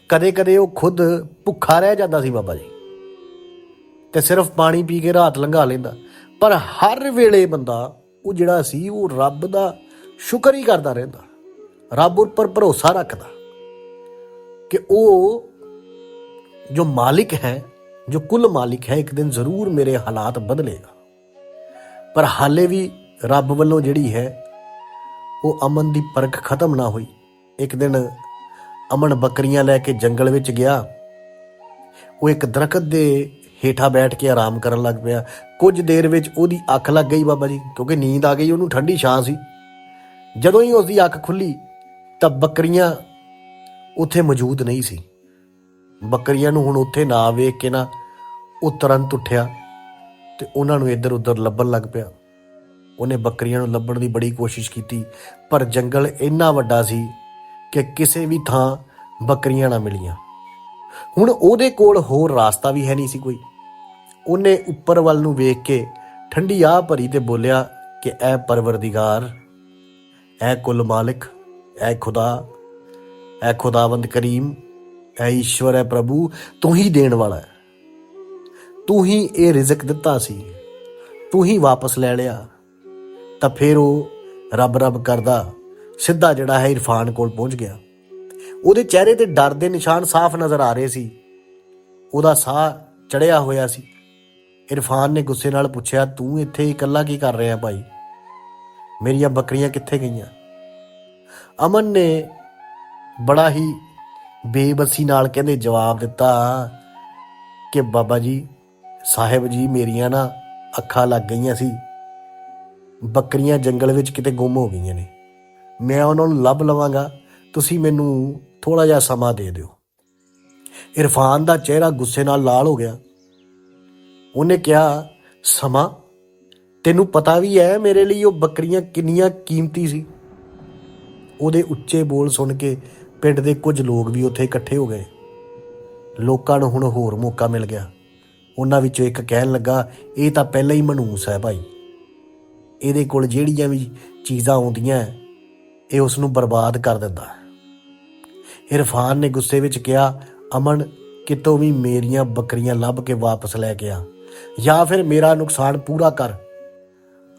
Speaker 1: ਕਦੇ-ਕਦੇ ਉਹ ਖੁਦ ਭੁੱਖਾ ਰਹਿ ਜਾਂਦਾ ਸੀ ਬਾਬਾ ਜੀ। ਤੇ ਸਿਰਫ ਪਾਣੀ ਪੀ ਕੇ ਰਾਤ ਲੰਘਾ ਲੈਂਦਾ। ਪਰ ਹਰ ਵੇਲੇ ਬੰਦਾ ਉਹ ਜਿਹੜਾ ਸੀ, ਉਹ ਰੱਬ ਦਾ ਸ਼ੁਕਰ ਹੀ ਕਰਦਾ ਰਹਿੰਦਾ। ਰੱਬ ਉੱਪਰ ਭਰੋਸਾ ਰੱਖਦਾ ਕਿ ਉਹ ਜੋ ਮਾਲਿਕ ਹੈ ਜੋ ਕੁੱਲ ਮਾਲਿਕ ਹੈ, ਇੱਕ ਦਿਨ ਜ਼ਰੂਰ ਮੇਰੇ ਹਾਲਾਤ ਬਦਲੇਗਾ। ਪਰ ਹਾਲੇ ਵੀ ਰੱਬ ਵੱਲੋਂ ਜਿਹੜੀ ਹੈ, ਉਹ ਅਮਨ ਦੀ ਪਰਖ ਖਤਮ ਨਾ ਹੋਈ। ਇੱਕ ਦਿਨ ਅਮਨ ਬੱਕਰੀਆਂ ਲੈ ਕੇ ਜੰਗਲ ਵਿੱਚ ਗਿਆ। ਉਹ ਇੱਕ ਦਰਖਤ ਦੇ ਹੇਠਾਂ ਬੈਠ ਕੇ ਆਰਾਮ ਕਰਨ ਲੱਗ ਪਿਆ। ਕੁਝ ਦੇਰ ਵਿੱਚ ਉਹਦੀ ਅੱਖ ਲੱਗ ਗਈ ਬਾਬਾ ਜੀ, ਕਿਉਂਕਿ ਨੀਂਦ ਆ ਗਈ, ਉਹਨੂੰ ਠੰਡੀ ਛਾਂ ਸੀ। ਜਦੋਂ ਹੀ ਉਸਦੀ ਅੱਖ ਖੁੱਲੀ, ਤਾਂ ਬੱਕਰੀਆਂ ਉੱਥੇ ਮੌਜੂਦ ਨਹੀਂ ਸੀ। ਬੱਕਰੀਆਂ ਨੂੰ ਹੁਣ ਉੱਥੇ ਨਾ ਵੇਖ ਕੇ ਨਾ ਉਹ ਤੁਰੰਤ ਉੱਠਿਆ ਤੇ ਉਹਨਾਂ ਨੂੰ ਇੱਧਰ ਉੱਧਰ ਲੱਭਣ ਲੱਗ ਪਿਆ। ਉਹਨੇ ਬੱਕਰੀਆਂ ਨੂੰ ਲੱਭਣ ਦੀ ਬੜੀ ਕੋਸ਼ਿਸ਼ ਕੀਤੀ, ਪਰ ਜੰਗਲ ਇੰਨਾ ਵੱਡਾ ਸੀ ਕਿ ਕਿਸੇ ਵੀ ਥਾਂ ਬੱਕਰੀਆਂ ਨਾ ਮਿਲੀਆਂ। ਹੁਣ ਉਹਦੇ ਕੋਲ ਹੋਰ ਰਾਸਤਾ ਵੀ ਹੈ ਨਹੀਂ ਸੀ ਕੋਈ। ਉਹਨੇ ਉੱਪਰ ਵੱਲ ਨੂੰ ਵੇਖ ਕੇ ਠੰਡੀ ਆਹ ਭਰੀ ਤੇ ਬੋਲਿਆ ਕਿ, ਐ ਪਰਵਰਦੀਗਾਰ, ਐ ਕੁੱਲ ਮਾਲਿਕ, ਐ ਖੁਦਾ, ਐ ਖੁਦਾਵੰਦ ਕਰੀਮ ਐ ਈਸ਼ਵਰ ਹੈ ਪ੍ਰਭੂ, ਤੂੰ ਹੀ ਦੇਣ ਵਾਲਾ ਹੈ। ਤੂੰ ਹੀ ਇਹ ਰਿਜ਼ਕ ਦਿੱਤਾ ਸੀ। ਤੂੰ ਹੀ ਵਾਪਸ ਲੈ ਲਿਆ। ਤਾਂ ਫਿਰ ਉਹ ਰੱਬ ਰੱਬ ਕਰਦਾ, ਸਿੱਧਾ ਜਿਹੜਾ ਹੈ ਇਰਫਾਨ ਕੋਲ ਪਹੁੰਚ ਗਿਆ। ਉਹਦੇ ਚਿਹਰੇ ਤੇ ਡਰ ਦੇ ਨਿਸ਼ਾਨ ਸਾਫ਼ ਨਜ਼ਰ ਆ ਰਹੇ ਸੀ। ਉਹਦਾ ਸਾਹ ਚੜਿਆ ਹੋਇਆ ਸੀ। ਇਰਫਾਨ ਨੇ ਗੁੱਸੇ ਨਾਲ ਪੁੱਛਿਆ, ਤੂੰ ਇੱਥੇ ਇਕੱਲਾ ਕੀ ਕਰ ਰਿਹਾ ਭਾਈ? ਮੇਰੀਆਂ ਬੱਕਰੀਆਂ ਕਿੱਥੇ ਗਈਆਂ? ਅਮਨ ਨੇ ਬੜਾ ਹੀ ਬੇਬਸੀ ਨਾਲ ਕਹਿੰਦੇ ਜਵਾਬ ਦਿੱਤਾ ਕਿ ਬਾਬਾ ਜੀ, ਸਾਹਿਬ ਜੀ ਮੇਰੀਆਂ ਨਾ ਅੱਖਾਂ ਲੱਗ ਗਈਆਂ ਸੀ। ਬੱਕਰੀਆਂ ਜੰਗਲ ਵਿੱਚ ਕਿਤੇ ਗੁੰਮ ਹੋ ਗਈਆਂ ਨੇ। ਮੈਂ ਉਹਨਾਂ ਨੂੰ ਲੱਭ ਲਵਾਂਗਾ। ਤੁਸੀਂ ਮੈਨੂੰ ਥੋੜਾ ਜਿਹਾ ਸਮਾਂ ਦੇ ਦਿਓ। ਇਰਫਾਨ ਦਾ ਚਿਹਰਾ ਗੁੱਸੇ ਨਾਲ ਲਾਲ ਹੋ ਗਿਆ। ਉਹਨੇ ਕਿਹਾ, ਸਮਾਂ? ਤੈਨੂੰ ਪਤਾ ਵੀ ਹੈ ਮੇਰੇ ਲਈ ਉਹ ਬੱਕਰੀਆਂ ਕਿੰਨੀਆਂ ਕੀਮਤੀ ਸੀ? ਉਹਦੇ ਉੱਚੇ ਬੋਲ ਸੁਣ ਕੇ ਪਿੰਡ ਦੇ ਕੁਝ ਲੋਕ ਵੀ ਉੱਥੇ ਇਕੱਠੇ ਹੋ ਗਏ। ਲੋਕਾਂ ਨੂੰ ਹੁਣ ਹੋਰ ਮੌਕਾ ਮਿਲ ਗਿਆ। ਉਹਨਾਂ ਵਿੱਚੋਂ ਇੱਕ ਕਹਿਣ ਲੱਗਾ ਇਹ ਤਾਂ ਪਹਿਲਾਂ ਹੀ ਮਨੂਸ ਹੈ ਭਾਈ। ਇਹਦੇ ਕੋਲ ਜਿਹੜੀਆਂ ਵੀ ਚੀਜ਼ਾਂ ਆਉਂਦੀਆਂ ਹੈ, ਇਹ ਉਸ ਨੂੰ ਬਰਬਾਦ ਕਰ ਦਿੰਦਾ ਹੈ। ਇਰਫਾਨ ਨੇ ਗੁੱਸੇ ਵਿੱਚ ਕਿਹਾ ਅਮਨ ਕਿਤੋਂ ਵੀ ਮੇਰੀਆਂ ਬੱਕਰੀਆਂ ਲੱਭ ਕੇ ਵਾਪਸ ਲੈ ਕੇ ਆ। ਜਾਂ ਫਿਰ ਮੇਰਾ ਨੁਕਸਾਨ ਪੂਰਾ ਕਰ।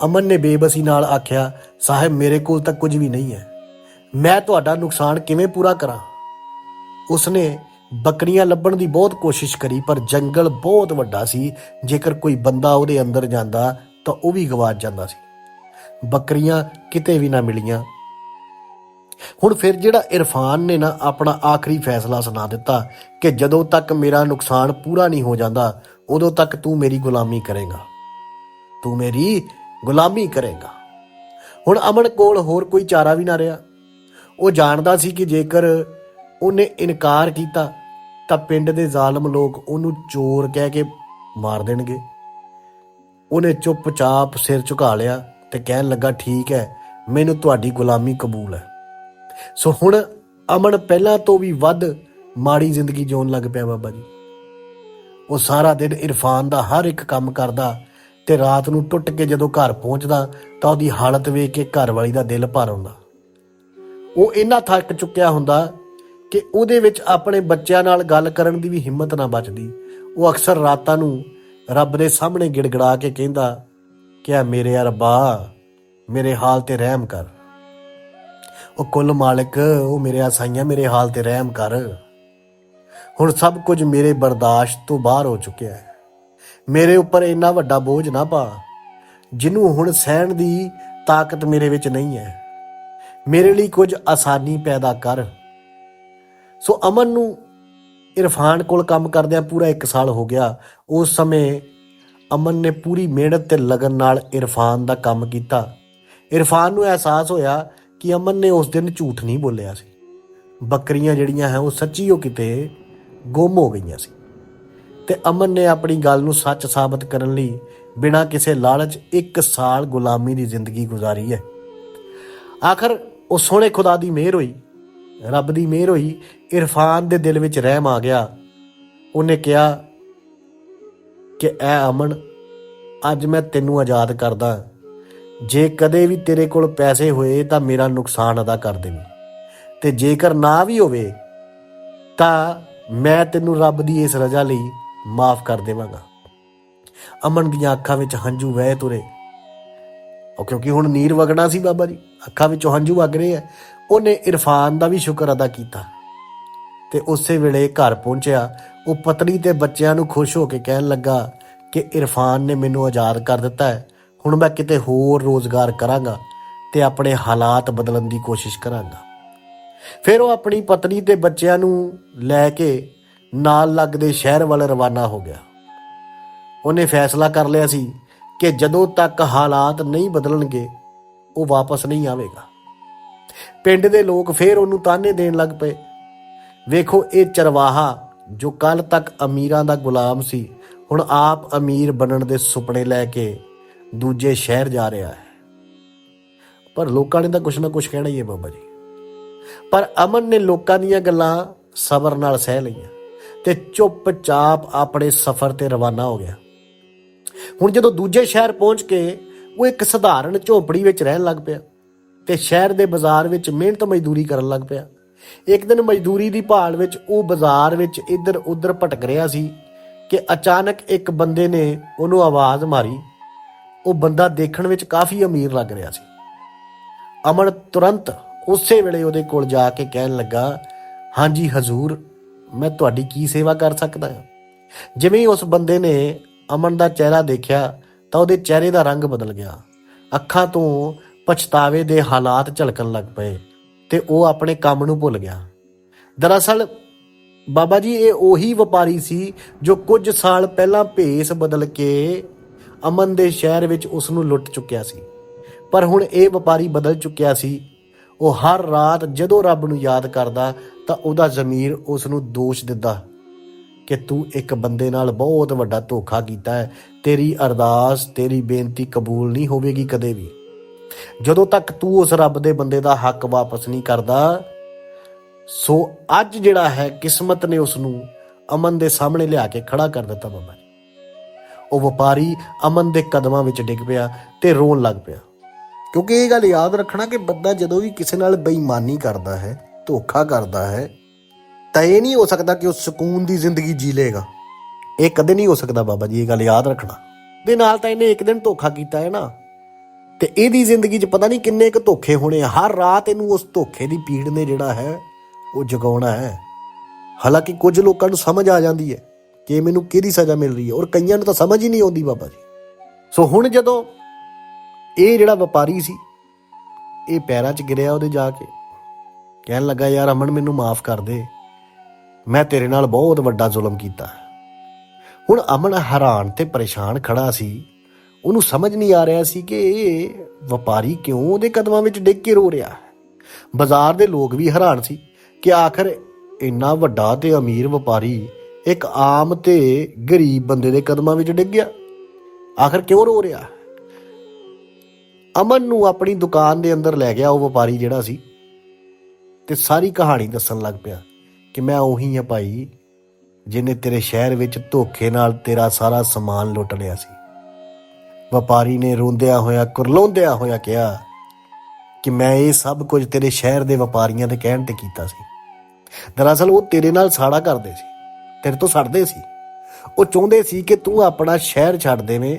Speaker 1: ਅਮਨ ਨੇ ਬੇਬਸੀ ਨਾਲ ਆਖਿਆ ਸਾਹਿਬ ਮੇਰੇ ਕੋਲ ਤਾਂ ਕੁਝ ਵੀ ਨਹੀਂ ਹੈ। ਮੈਂ ਤੁਹਾਡਾ ਨੁਕਸਾਨ ਕਿਵੇਂ ਪੂਰਾ ਕਰਾਂ? ਉਸਨੇ ਬੱਕਰੀਆਂ ਲੱਭਣ ਦੀ ਬਹੁਤ ਕੋਸ਼ਿਸ਼ ਕਰੀ, ਪਰ ਜੰਗਲ ਬਹੁਤ ਵੱਡਾ ਸੀ। ਜੇਕਰ ਕੋਈ ਬੰਦਾ ਉਹਦੇ ਅੰਦਰ ਜਾਂਦਾ, ਤਾਂ ਉਹ ਵੀ ਗਵਾਚ ਜਾਂਦਾ ਸੀ। ਬੱਕਰੀਆਂ ਕਿਤੇ ਵੀ ਨਾ ਮਿਲੀਆਂ। ਹੁਣ ਫਿਰ ਜਿਹੜਾ ਇਰਫਾਨ ਨੇ ਨਾ ਆਪਣਾ ਆਖਰੀ ਫੈਸਲਾ ਸੁਣਾ ਦਿੱਤਾ ਕਿ ਜਦੋਂ ਤੱਕ ਮੇਰਾ ਨੁਕਸਾਨ ਪੂਰਾ ਨਹੀਂ ਹੋ ਜਾਂਦਾ, ਉਦੋਂ ਤੱਕ ਤੂੰ ਮੇਰੀ ਗੁਲਾਮੀ ਕਰੇਗਾ। ਤੂੰ ਮੇਰੀ ਗੁਲਾਮੀ ਕਰੇਗਾ। ਹੁਣ ਅਮਨ ਕੋਲ ਹੋਰ ਕੋਈ ਚਾਰਾ ਵੀ ਨਾ ਰਿਹਾ। ਉਹ ਜਾਣਦਾ ਸੀ ਕਿ ਜੇਕਰ ਉਹਨੇ ਇਨਕਾਰ ਕੀਤਾ, ਤਾਂ ਪਿੰਡ ਦੇ ਜ਼ਾਲਮ ਲੋਕ ਉਹਨੂੰ ਚੋਰ ਕਹਿ ਕੇ ਮਾਰ ਦੇਣਗੇ। ਉਹਨੇ ਚੁੱਪਚਾਪ ਸਿਰ ਝੁਕਾ ਲਿਆ ਤੇ ਕਹਿਣ ਲੱਗਾ, ਠੀਕ ਹੈ, ਮੈਨੂੰ ਤੁਹਾਡੀ ਗੁਲਾਮੀ ਕਬੂਲ ਹੈ। ਸੋ ਹੁਣ ਅਮਨ ਪਹਿਲਾਂ ਤੋਂ ਵੀ ਵੱਧ ਮਾੜੀ ਜ਼ਿੰਦਗੀ ਜਿਉਣ ਲੱਗ ਪਿਆ ਬਾਬਾ ਜੀ। ਉਹ ਸਾਰਾ ਦਿਨ ਇਰਫਾਨ ਦਾ ਹਰ ਇੱਕ ਕੰਮ ਕਰਦਾ ਤੇ ਰਾਤ ਨੂੰ ਟੁੱਟ ਕੇ ਜਦੋਂ ਘਰ ਪਹੁੰਚਦਾ, ਤਾਂ ਉਹਦੀ ਹਾਲਤ ਵੇਖ ਕੇ ਘਰ ਵਾਲੀ ਦਾ ਦਿਲ ਭਰ ਆਉਂਦਾ। ਉਹ ਇੰਨਾ ਥੱਕ ਚੁੱਕਿਆ ਹੁੰਦਾ ਕਿ ਉਹਦੇ ਵਿੱਚ ਆਪਣੇ ਬੱਚਿਆਂ ਨਾਲ ਗੱਲ ਕਰਨ ਦੀ ਵੀ ਹਿੰਮਤ ਨਾ ਬਚਦੀ। ਉਹ ਅਕਸਰ ਰਾਤਾਂ ਨੂੰ ਰੱਬ ਦੇ ਸਾਹਮਣੇ ਗਿੜਗੜਾ ਕੇ ਕਹਿੰਦਾ ਕਿ ਆ ਮੇਰੇ ਰੱਬਾ, ਮੇਰੇ ਹਾਲ ਤੇ ਰਹਿਮ ਕਰ। ਉਹ ਕੁੱਲ ਮਾਲਕ, ਉਹ ਮੇਰੇ ਆਸਾਈਆਂ, ਮੇਰੇ ਹਾਲ ਤੇ ਰਹਿਮ ਕਰ। ਹੁਣ ਸਭ ਕੁਝ ਮੇਰੇ ਬਰਦਾਸ਼ਤ ਤੋਂ ਬਾਹਰ ਹੋ ਚੁੱਕਿਆ ਹੈ। ਮੇਰੇ ਉੱਪਰ ਇੰਨਾ ਵੱਡਾ ਬੋਝ ਨਾ ਪਾ, ਜਿਹਨੂੰ ਹੁਣ ਸਹਿਣ ਦੀ ਤਾਕਤ ਮੇਰੇ ਵਿੱਚ ਨਹੀਂ ਹੈ। ਮੇਰੇ ਲਈ ਕੁਝ ਆਸਾਨੀ ਪੈਦਾ ਕਰ। ਸੋ ਅਮਨ ਨੂੰ ਇਰਫਾਨ ਕੋਲ ਕੰਮ ਕਰਦਿਆਂ ਪੂਰਾ 1 ਸਾਲ ਹੋ ਗਿਆ। ਉਸ ਸਮੇਂ ਅਮਨ ਨੇ ਪੂਰੀ ਮਿਹਨਤ ਤੇ ਲਗਨ ਨਾਲ ਇਰਫਾਨ ਦਾ ਕੰਮ ਕੀਤਾ। ਇਰਫਾਨ ਨੂੰ ਅਹਿਸਾਸ ਹੋਇਆ ਕਿ ਅਮਨ ਨੇ ਉਸ ਦਿਨ ਝੂਠ ਨਹੀਂ ਬੋਲਿਆ ਸੀ। ਬੱਕਰੀਆਂ ਜਿਹੜੀਆਂ ਹੈ, ਉਹ ਸੱਚੀ ਉਹ ਕਿਤੇ ਗੁੰਮ ਹੋ ਗਈਆਂ ਸੀ। ਤੇ ਅਮਨ ਨੇ ਆਪਣੀ ਗੱਲ ਨੂੰ ਸੱਚ ਸਾਬਤ ਕਰਨ ਲਈ ਬਿਨਾਂ ਕਿਸੇ ਲਾਲਚ 1 ਸਾਲ ਗੁਲਾਮੀ ਦੀ ਜ਼ਿੰਦਗੀ ਗੁਜ਼ਾਰੀ ਹੈ। ਆਖਰ ਉਹ ਸੋਹਣੇ ਖੁਦਾ ਦੀ ਮਿਹਰ ਹੋਈ, ਰੱਬ ਦੀ ਮਿਹਰ ਹੋਈ, ਇਰਫਾਨ ਦੇ ਦਿਲ ਵਿੱਚ ਰਹਿਮ ਆ ਗਿਆ। ਉਹਨੇ ਕਿਹਾ ਕਿ ਐ ਅਮਨ, ਅੱਜ ਮੈਂ ਤੈਨੂੰ ਆਜ਼ਾਦ ਕਰਦਾ। ਜੇ ਕਦੇ ਵੀ ਤੇਰੇ ਕੋਲ ਪੈਸੇ ਹੋਏ ਤਾਂ ਮੇਰਾ ਨੁਕਸਾਨ ਅਦਾ ਕਰ ਦੇਵੀਂ। ਤੇ ਜੇਕਰ ਨਾ ਵੀ ਹੋਵੇ ਤਾਂ ਮੈਂ ਤੈਨੂੰ ਰੱਬ ਦੀ ਇਸ ਰਜ਼ਾ ਲਈ ਮਾਫ ਕਰ ਦੇਵਾਂਗਾ। ਅਮਨ ਦੀਆਂ ਅੱਖਾਂ ਵਿੱਚ ਹੰਝੂ ਵਹਿ ਤੁਰੇ। ਉਹ ਕਿਉਂਕਿ ਹੁਣ ਨੀਰ ਵਗਣਾ ਸੀ ਬਾਬਾ ਜੀ। ਅੱਖਾਂ ਵਿੱਚੋਂ ਹੰਝੂ ਵਗ ਰਹੇ ਆ। ਉਹਨੇ ਇਰਫਾਨ ਦਾ ਵੀ ਸ਼ੁਕਰ ਅਦਾ ਕੀਤਾ। ਤੇ ਉਸੇ ਵੇਲੇ ਘਰ ਪਹੁੰਚਿਆ। ਉਹ ਪਤਨੀ ਤੇ ਬੱਚਿਆਂ ਨੂੰ ਖੁਸ਼ ਹੋ ਕੇ ਕਹਿਣ ਲੱਗਾ ਕਿ ਇਰਫਾਨ ਨੇ ਮੈਨੂੰ ਆਜ਼ਾਦ ਕਰ ਦਿੱਤਾ ਹੈ। ਹੁਣ ਮੈਂ ਕਿਤੇ ਹੋਰ ਰੋਜ਼ਗਾਰ ਕਰਾਂਗਾ ਤੇ ਆਪਣੇ ਹਾਲਾਤ ਬਦਲਣ ਦੀ ਕੋਸ਼ਿਸ਼ ਕਰਾਂਗਾ। ਫਿਰ ਉਹ ਆਪਣੀ ਪਤਨੀ ਤੇ ਬੱਚਿਆਂ ਨੂੰ ਲੈ ਕੇ ਨਾਲ ਲੱਗਦੇ ਸ਼ਹਿਰ ਵੱਲ ਰਵਾਨਾ ਹੋ ਗਿਆ। ਉਹਨੇ ਫੈਸਲਾ ਕਰ ਲਿਆ ਸੀ ਕਿ ਜਦੋਂ ਤੱਕ ਹਾਲਾਤ ਨਹੀਂ ਬਦਲਣਗੇ ਉਹ ਵਾਪਸ ਨਹੀਂ ਆਵੇਗਾ। ਪਿੰਡ ਦੇ ਲੋਕ ਫੇਰ ਉਹਨੂੰ ਤਾਨੇ ਦੇਣ ਲੱਗ ਪਏ। ਵੇਖੋ ਇਹ ਚਰਵਾਹਾ ਜੋ ਕੱਲ ਤੱਕ ਅਮੀਰਾਂ ਦਾ ਗੁਲਾਮ ਸੀ, ਹੁਣ ਆਪ ਅਮੀਰ ਬਣਨ ਦੇ ਸੁਪਨੇ ਲੈ ਕੇ ਦੂਜੇ ਸ਼ਹਿਰ ਜਾ ਰਿਹਾ ਹੈ। ਪਰ ਲੋਕਾਂ ਨੇ ਤਾਂ ਕੁਛ ਨਾ ਕੁਛ ਕਹਿਣਾ ਹੀ ਹੈ ਬਾਬਾ ਜੀ। ਪਰ ਅਮਨ ਨੇ ਲੋਕਾਂ ਦੀਆਂ ਗੱਲਾਂ ਸਬਰ ਨਾਲ ਸਹਿ ਲਈਆਂ ਤੇ ਚੁੱਪਚਾਪ ਆਪਣੇ ਸਫ਼ਰ ਤੇ ਰਵਾਨਾ ਹੋ ਗਿਆ। ਹੁਣ ਜਦੋਂ ਦੂਜੇ ਸ਼ਹਿਰ ਪਹੁੰਚ ਕੇ ਉਹ ਇੱਕ ਸਧਾਰਨ ਝੋਪੜੀ ਵਿੱਚ ਰਹਿਣ ਲੱਗ ਪਿਆ ਤੇ ਸ਼ਹਿਰ ਦੇ ਬਾਜ਼ਾਰ ਵਿੱਚ ਮਿਹਨਤ ਮਜ਼ਦੂਰੀ ਕਰਨ ਲੱਗ ਪਿਆ। ਇੱਕ ਦਿਨ ਮਜ਼ਦੂਰੀ ਦੀ ਭਾਲ ਵਿੱਚ ਉਹ ਬਾਜ਼ਾਰ ਵਿੱਚ ਇੱਧਰ ਉੱਧਰ ਭਟਕ ਰਿਹਾ ਸੀ ਕਿ ਅਚਾਨਕ ਇੱਕ ਬੰਦੇ ਨੇ ਉਹਨੂੰ ਆਵਾਜ਼ ਮਾਰੀ। ਉਹ ਬੰਦਾ ਦੇਖਣ ਵਿੱਚ ਕਾਫੀ ਅਮੀਰ ਲੱਗ ਰਿਹਾ ਸੀ। ਅਮਨ ਤੁਰੰਤ ਉਸੇ ਵੇਲੇ ਉਹਦੇ ਕੋਲ ਜਾ ਕੇ ਕਹਿਣ ਲੱਗਾ, ਹਾਂਜੀ ਹਜ਼ੂਰ, ਮੈਂ ਤੁਹਾਡੀ ਕੀ ਸੇਵਾ ਕਰ ਸਕਦਾ ਹਾਂ? ਜਿਵੇਂ ਹੀ ਉਸ ਬੰਦੇ ਨੇ ਅਮਨ ਦਾ ਚਿਹਰਾ ਦੇਖਿਆ ਤਾਂ ਉਹਦੇ ਚਿਹਰੇ ਦਾ ਰੰਗ ਬਦਲ ਗਿਆ। ਅੱਖਾਂ ਤੋਂ ਪਛਤਾਵੇ ਦੇ ਹਾਲਾਤ ਝਲਕਣ ਲੱਗ ਪਏ ਤੇ ਉਹ ਆਪਣੇ ਕੰਮ ਨੂੰ ਭੁੱਲ ਗਿਆ। ਦਰਅਸਲ ਬਾਬਾ ਜੀ, ਇਹ ਉਹੀ ਵਪਾਰੀ ਸੀ ਜੋ ਕੁਝ ਸਾਲ ਪਹਿਲਾਂ ਭੇਸ ਬਦਲ ਕੇ ਅਮਨ ਦੇ ਸ਼ਹਿਰ ਵਿੱਚ ਉਸ ਨੂੰ ਲੁੱਟ ਚੁੱਕਿਆ ਸੀ। ਪਰ ਹੁਣ ਇਹ ਵਪਾਰੀ ਬਦਲ ਚੁੱਕਿਆ ਸੀ। ਉਹ ਹਰ ਰਾਤ ਜਦੋਂ ਰੱਬ ਨੂੰ ਯਾਦ ਕਰਦਾ ਤਾਂ ਉਹਦਾ ਜ਼ਮੀਰ ਉਸ ਨੂੰ ਦੋਸ਼ ਦਿੰਦਾ। ਕਿ ਤੂੰ ਇੱਕ ਬੰਦੇ ਨਾਲ ਬਹੁਤ ਵੱਡਾ ਧੋਖਾ ਕੀਤਾ ਹੈ। ਤੇਰੀ ਅਰਦਾਸ, ਤੇਰੀ ਬੇਨਤੀ ਕਬੂਲ ਨਹੀਂ ਹੋਵੇਗੀ ਕਦੇ ਵੀ। ਜਦੋਂ ਤੱਕ ਤੂੰ ਉਸ ਰੱਬ ਦੇ ਬੰਦੇ ਦਾ ਹੱਕ ਵਾਪਸ ਨਹੀਂ ਕਰਦਾ, ਸੋ ਅੱਜ ਜਿਹੜਾ ਹੈ ਕਿਸਮਤ ਨੇ ਉਸ ਨੂੰ ਅਮਨ ਦੇ ਸਾਹਮਣੇ ਲਿਆ ਕੇ ਖੜਾ ਕਰ ਦਿੱਤਾ ਬਾਬਾ ਜੀ। ਉਹ ਵਪਾਰੀ ਅਮਨ ਦੇ ਕਦਮਾਂ ਵਿੱਚ ਡਿੱਗ ਪਿਆ ਤੇ ਰੋਣ ਲੱਗ ਪਿਆ। ਕਿਉਂਕਿ ਇਹ ਗੱਲ ਯਾਦ ਰੱਖਣਾ ਕਿ ਬੰਦਾ ਜਦੋਂ ਵੀ ਕਿਸੇ ਨਾਲ ਬੇਈਮਾਨੀ ਕਰਦਾ ਹੈ, ਧੋਖਾ ਕਰਦਾ ਹੈ ਤਾਂ ਇਹ ਨਹੀਂ ਹੋ ਸਕਦਾ ਕਿ ਉਹ ਸਕੂਨ ਦੀ ਜ਼ਿੰਦਗੀ ਜੀ ਲੇਗਾ ਇਹ ਕਦੇ ਨਹੀਂ ਹੋ ਸਕਦਾ ਬਾਬਾ ਜੀ, ਇਹ ਗੱਲ ਯਾਦ ਰੱਖਣਾ। ਦੇ ਨਾਲ ਤਾਂ ਇਹਨੇ ਇੱਕ ਦਿਨ ਧੋਖਾ ਕੀਤਾ ਹੈ ਨਾ। ਤੇ ਇਹਦੀ ਜ਼ਿੰਦਗੀ 'ਚ ਪਤਾ ਨਹੀਂ ਕਿੰਨੇ ਕੁ ਧੋਖੇ ਹੋਣੇ ਆ। ਹਰ ਰਾਤ ਇਹਨੂੰ ਉਸ ਧੋਖੇ ਦੀ ਪੀੜ ਨੇ ਜਿਹੜਾ ਹੈ, ਉਹ ਜਗਾਉਣਾ ਹੈ। ਹਾਲਾਂਕਿ ਕੁਝ ਲੋਕਾਂ ਨੂੰ ਸਮਝ ਆ ਜਾਂਦੀ ਹੈ ਕਿ ਮੈਨੂੰ ਕਿਹਦੀ ਸਜ਼ਾ ਮਿਲ ਰਹੀ ਹੈ। ਔਰ ਕਈਆਂ ਨੂੰ ਤਾਂ ਸਮਝ ਹੀ ਨਹੀਂ ਆਉਂਦੀ ਬਾਬਾ ਜੀ। ਸੋ ਹੁਣ ਜਦੋਂ ਇਹ ਜਿਹੜਾ ਵਪਾਰੀ ਸੀ, ਇਹ ਪੈਰਾਂ 'ਚ ਗਿਰਿਆ ਉਹਦੇ ਜਾ ਕੇ। ਕਹਿਣ ਲੱਗਾ, ਯਾਰ ਅਮਨ, ਮੈਨੂੰ ਮਾਫ ਕਰ ਦੇ। ਮੈਂ ਤੇਰੇ ਨਾਲ ਬਹੁਤ ਵੱਡਾ ਜ਼ੁਲਮ ਕੀਤਾ। ਹੁਣ ਅਮਨ ਹੈਰਾਨ ਤੇ ਪਰੇਸ਼ਾਨ ਖੜਾ ਸੀ। ਉਹਨੂੰ ਸਮਝ ਨਹੀਂ ਆ ਰਿਹਾ ਸੀ ਕਿ ਇਹ ਵਪਾਰੀ ਕਿਉਂ ਉਹਦੇ ਕਦਮਾਂ ਵਿੱਚ ਡਿੱਗ ਕੇ ਰੋ ਰਿਹਾ। ਬਾਜ਼ਾਰ ਦੇ ਲੋਕ ਵੀ ਹੈਰਾਨ ਸੀ ਕਿ ਆਖਰ ਇੰਨਾ ਵੱਡਾ ਤੇ ਅਮੀਰ ਵਪਾਰੀ ਇੱਕ ਆਮ ਤੇ ਗਰੀਬ ਬੰਦੇ ਦੇ ਕਦਮਾਂ ਵਿੱਚ ਡਿੱਗ ਗਿਆ। ਆਖਰ ਕਿਉਂ ਰੋ ਰਿਹਾ? ਅਮਨ ਨੂੰ ਆਪਣੀ ਦੁਕਾਨ ਦੇ ਅੰਦਰ ਲੈ ਗਿਆ ਉਹ ਵਪਾਰੀ ਜਿਹੜਾ ਸੀ। ਤੇ ਸਾਰੀ ਕਹਾਣੀ ਦੱਸਣ ਲੱਗ ਪਿਆ। ਕਿ ਮੈਂ ਉਹੀ ਆ ਭਾਈ, ਜਿਹਨੇ ਤੇਰੇ ਸ਼ਹਿਰ ਵਿੱਚ ਧੋਖੇ ਨਾਲ ਤੇਰਾ ਸਾਰਾ ਸਮਾਨ ਲੁੱਟ ਲਿਆ ਸੀ। ਵਪਾਰੀ ਨੇ ਰੋਂਦਿਆਂ ਹੋਇਆ, ਕੁਰਲਾਉਂਦਿਆਂ ਹੋਇਆ ਕਿਹਾ ਕਿ ਮੈਂ ਇਹ ਸਭ ਕੁਝ ਤੇਰੇ ਸ਼ਹਿਰ ਦੇ ਵਪਾਰੀਆਂ ਦੇ ਕਹਿਣ ਤੇ ਕੀਤਾ ਸੀ। ਦਰਅਸਲ ਉਹ ਤੇਰੇ ਨਾਲ ਸਾੜਾ ਕਰਦੇ ਸੀ, ਤੇਰੇ ਤੋਂ ਸੜਦੇ ਸੀ। ਉਹ ਚਾਹੁੰਦੇ ਸੀ ਕਿ ਤੂੰ ਆਪਣਾ ਸ਼ਹਿਰ ਛੱਡ ਦੇਵੇਂ।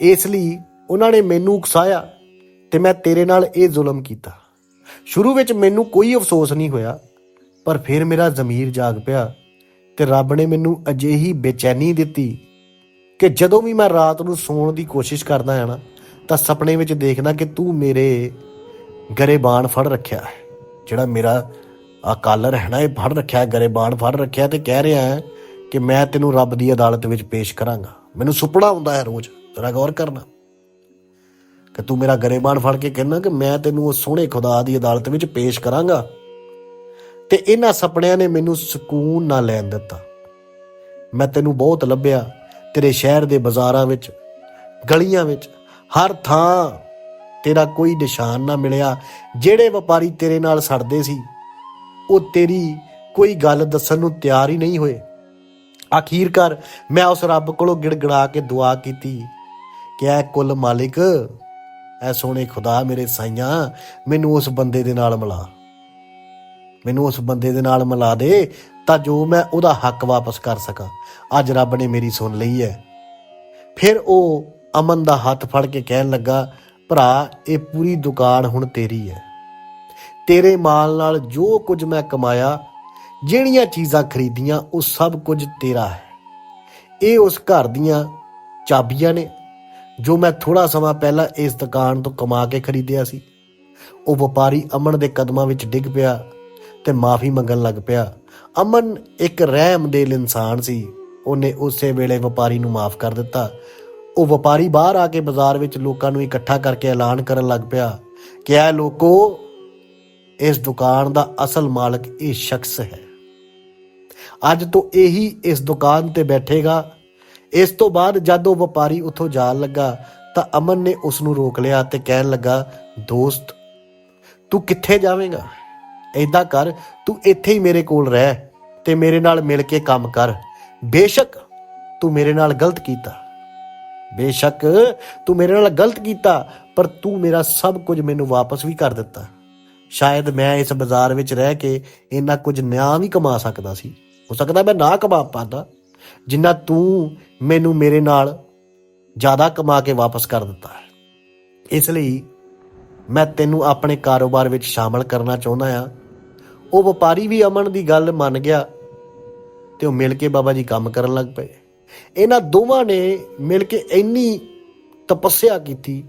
Speaker 1: ਇਸ ਲਈ ਉਹਨਾਂ ਨੇ ਮੈਨੂੰ ਉਕਸਾਇਆ ਤੇ ਮੈਂ ਤੇਰੇ ਨਾਲ ਇਹ ਜ਼ੁਲਮ ਕੀਤਾ। ਸ਼ੁਰੂ ਵਿੱਚ ਮੈਨੂੰ ਕੋਈ ਅਫਸੋਸ ਨਹੀਂ ਹੋਇਆ। ਪਰ ਫਿਰ ਮੇਰਾ ਜ਼ਮੀਰ ਜਾਗ ਪਿਆ ਤੇ ਰੱਬ ਨੇ ਮੈਨੂੰ ਅਜਿਹੀ ਬੇਚੈਨੀ ਦਿੱਤੀ ਕਿ ਜਦੋਂ ਵੀ ਮੈਂ ਰਾਤ ਨੂੰ ਸੌਣ ਦੀ ਕੋਸ਼ਿਸ਼ ਕਰਦਾ ਹਾਂ ਨਾ ਤਾਂ ਸੁਪਨੇ ਵਿੱਚ ਦੇਖਦਾ ਕਿ ਤੂੰ ਮੇਰੇ ਗਰੇਬਾਨ ਫੜ ਰੱਖਿਆ ਹੈ। ਜਿਹੜਾ ਮੇਰਾ ਆ ਕਾਲਰ ਹੈ ਨਾ ਇਹ ਫੜ ਰੱਖਿਆ ਹੈ, ਗਰੇਬਾਨ ਫੜ ਰੱਖਿਆ ਤੇ ਕਹਿ ਰਿਹਾ ਹੈ ਕਿ ਮੈਂ ਤੈਨੂੰ ਰੱਬ ਦੀ ਅਦਾਲਤ ਵਿੱਚ ਪੇਸ਼ ਕਰਾਂਗਾ। ਮੈਨੂੰ ਸੁਪਨਾ ਆਉਂਦਾ ਹੈ ਰੋਜ਼ ਜ਼ਰਾ ਗੌਰ ਕਰਨਾ। ਕਿ ਤੂੰ ਮੇਰਾ ਗਰੇਬਾਨ ਫੜ ਕੇ ਕਹਿਣਾ ਕਿ ਮੈਂ ਤੈਨੂੰ ਉਹ ਸੋਹਣੇ ਖੁਦਾ ਦੀ ਅਦਾਲਤ ਵਿੱਚ ਪੇਸ਼ ਕਰਾਂਗਾ ਤੇ ਇਹਨਾਂ ਸੁਪਨਿਆਂ ਨੇ ਮੈਨੂੰ ਸਕੂਨ ਨਾ ਲੈਣ ਦਿੱਤਾ। ਮੈਂ ਤੈਨੂੰ ਬਹੁਤ ਲੱਭਿਆ, ਤੇਰੇ ਸ਼ਹਿਰ ਦੇ ਬਾਜ਼ਾਰਾਂ ਵਿੱਚ, ਗਲੀਆਂ ਵਿੱਚ, ਹਰ ਥਾਂ ਤੇਰਾ ਕੋਈ ਨਿਸ਼ਾਨ ਨਾ ਮਿਲਿਆ, ਜਿਹੜੇ ਵਪਾਰੀ ਤੇਰੇ ਨਾਲ ਸੜਦੇ ਸੀ, ਉਹ ਤੇਰੀ ਕੋਈ ਗੱਲ ਦੱਸਣ ਨੂੰ ਤਿਆਰ ਹੀ ਨਹੀਂ ਹੋਏ। ਆਖੀਰਕਾਰ ਮੈਂ ਉਸ ਰੱਬ ਕੋਲੋਂ ਗਿੜਗੜਾ ਕੇ ਦੁਆ ਕੀਤੀ, ਕਿ ਐ ਕੁੱਲ ਮਾਲਿਕ, ਐ ਸੋਹਣੇ ਖੁਦਾ ਮੇਰੇ ਸਾਈਆਂ, ਮੈਨੂੰ ਉਸ ਬੰਦੇ ਦੇ ਨਾਲ ਮਿਲਾ। ਮੈਨੂੰ ਉਸ ਬੰਦੇ ਦੇ ਨਾਲ ਮਿਲਾ ਦੇ ਤਾਂ ਜੋ ਮੈਂ ਉਹਦਾ ਹੱਕ ਵਾਪਸ ਕਰ ਸਕਾਂ। ਅੱਜ ਰੱਬ ਨੇ ਮੇਰੀ ਸੁਣ ਲਈ ਹੈ। ਫਿਰ ਉਹ ਅਮਨ ਦਾ ਹੱਥ ਫੜ ਕੇ ਕਹਿਣ ਲੱਗਾ, ਭਰਾ, ਇਹ ਪੂਰੀ ਦੁਕਾਨ ਹੁਣ ਤੇਰੀ ਹੈ। ਤੇਰੇ ਮਾਲ ਨਾਲ ਜੋ ਕੁਝ ਮੈਂ ਕਮਾਇਆ, ਜਿਹੜੀਆਂ ਚੀਜ਼ਾਂ ਖਰੀਦੀਆਂ, ਉਹ ਸਭ ਕੁਝ ਤੇਰਾ ਹੈ। ਇਹ ਉਸ ਘਰ ਦੀਆਂ ਚਾਬੀਆਂ ਨੇ, ਜੋ ਮੈਂ ਥੋੜਾ ਸਮਾਂ ਪਹਿਲਾਂ ਇਸ ਦੁਕਾਨ ਤੋਂ ਕਮਾ ਕੇ ਖਰੀਦਿਆ ਸੀ। ਉਹ ਵਪਾਰੀ ਅਮਨ ਦੇ ਕਦਮਾਂ ਵਿੱਚ ਡਿੱਗ ਪਿਆ। ਤੇ ਮਾਫੀ ਮੰਗਣ ਲੱਗ ਪਿਆ। ਅਮਨ ਇੱਕ ਰਹਿਮਦਿਲ ਇਨਸਾਨ ਸੀ। ਉਹਨੇ ਉਸੇ ਵੇਲੇ ਵਪਾਰੀ ਨੂੰ ਮਾਫ ਕਰ ਦਿੱਤਾ। ਉਹ ਵਪਾਰੀ ਬਾਹਰ ਆ ਕੇ ਬਾਜ਼ਾਰ ਵਿੱਚ ਲੋਕਾਂ ਨੂੰ ਇਕੱਠਾ ਕਰਕੇ ਐਲਾਨ ਕਰਨ ਲੱਗ ਪਿਆ ਕਿ ਇਹ ਲੋਕੋ, ਇਸ ਦੁਕਾਨ ਦਾ ਅਸਲ ਮਾਲਕ ਇਹ ਸ਼ਖਸ ਹੈ। ਅੱਜ ਤੋਂ ਇਹੀ ਇਸ ਦੁਕਾਨ ਤੇ ਬੈਠੇਗਾ। ਇਸ ਤੋਂ ਬਾਅਦ ਜਦ ਉਹ ਵਪਾਰੀ ਉੱਥੋਂ ਜਾਣ ਲੱਗਾ ਤਾਂ ਅਮਨ ਨੇ ਉਸ ਨੂੰ ਰੋਕ ਲਿਆ ਤੇ ਕਹਿਣ ਲੱਗਾ, ਦੋਸਤ, ਤੂੰ ਕਿੱਥੇ ਜਾਵੇਂਗਾ? ਏਦਾਂ ਕਰ, ਤੂੰ ਇੱਥੇ ਹੀ ਮੇਰੇ ਕੋਲ ਰਹਿ ਤੇ ਮੇਰੇ ਨਾਲ ਮਿਲ ਕੇ ਕੰਮ ਕਰ। ਬੇਸ਼ੱਕ ਤੂੰ ਮੇਰੇ ਨਾਲ ਗਲਤ ਕੀਤਾ। ਬੇਸ਼ੱਕ ਤੂੰ ਮੇਰੇ ਨਾਲ ਗਲਤ ਕੀਤਾ, ਪਰ ਤੂੰ ਮੇਰਾ ਸਭ ਕੁਝ ਮੈਨੂੰ ਵਾਪਸ ਵੀ ਕਰ ਦਿੱਤਾ। ਸ਼ਾਇਦ ਮੈਂ ਇਸ ਬਾਜ਼ਾਰ ਵਿੱਚ ਰਹਿ ਕੇ ਇੰਨਾ ਕੁਝ ਨਿਆਂ ਵੀ ਕਮਾ ਸਕਦਾ ਸੀ। ਹੋ ਸਕਦਾ ਮੈਂ ਨਾ ਕਮਾ ਪਾਉਂਦਾ ਜਿੰਨਾ ਤੂੰ ਮੈਨੂੰ ਮੇਰੇ ਨਾਲ ਜ਼ਿਆਦਾ ਕਮਾ ਕੇ ਵਾਪਸ ਕਰ ਦਿੱਤਾ। ਇਸ ਲਈ ਮੈਂ ਤੈਨੂੰ ਆਪਣੇ ਕਾਰੋਬਾਰ ਵਿੱਚ ਸ਼ਾਮਲ ਕਰਨਾ ਚਾਹੁੰਦਾ ਹਾਂ। ਉਹ ਵਪਾਰੀ ਵੀ ਅਮਨ ਦੀ ਗੱਲ ਮੰਨ ਗਿਆ ਤੇ ਉਹ ਮਿਲ ਕੇ ਬਾਬਾ ਜੀ ਕੰਮ ਕਰਨ ਲੱਗ ਪਏ। ਇਹਨਾਂ ਦੋਵਾਂ ਨੇ ਮਿਲ ਕੇ ਇੰਨੀ ਤਪੱਸਿਆ ਕੀਤੀ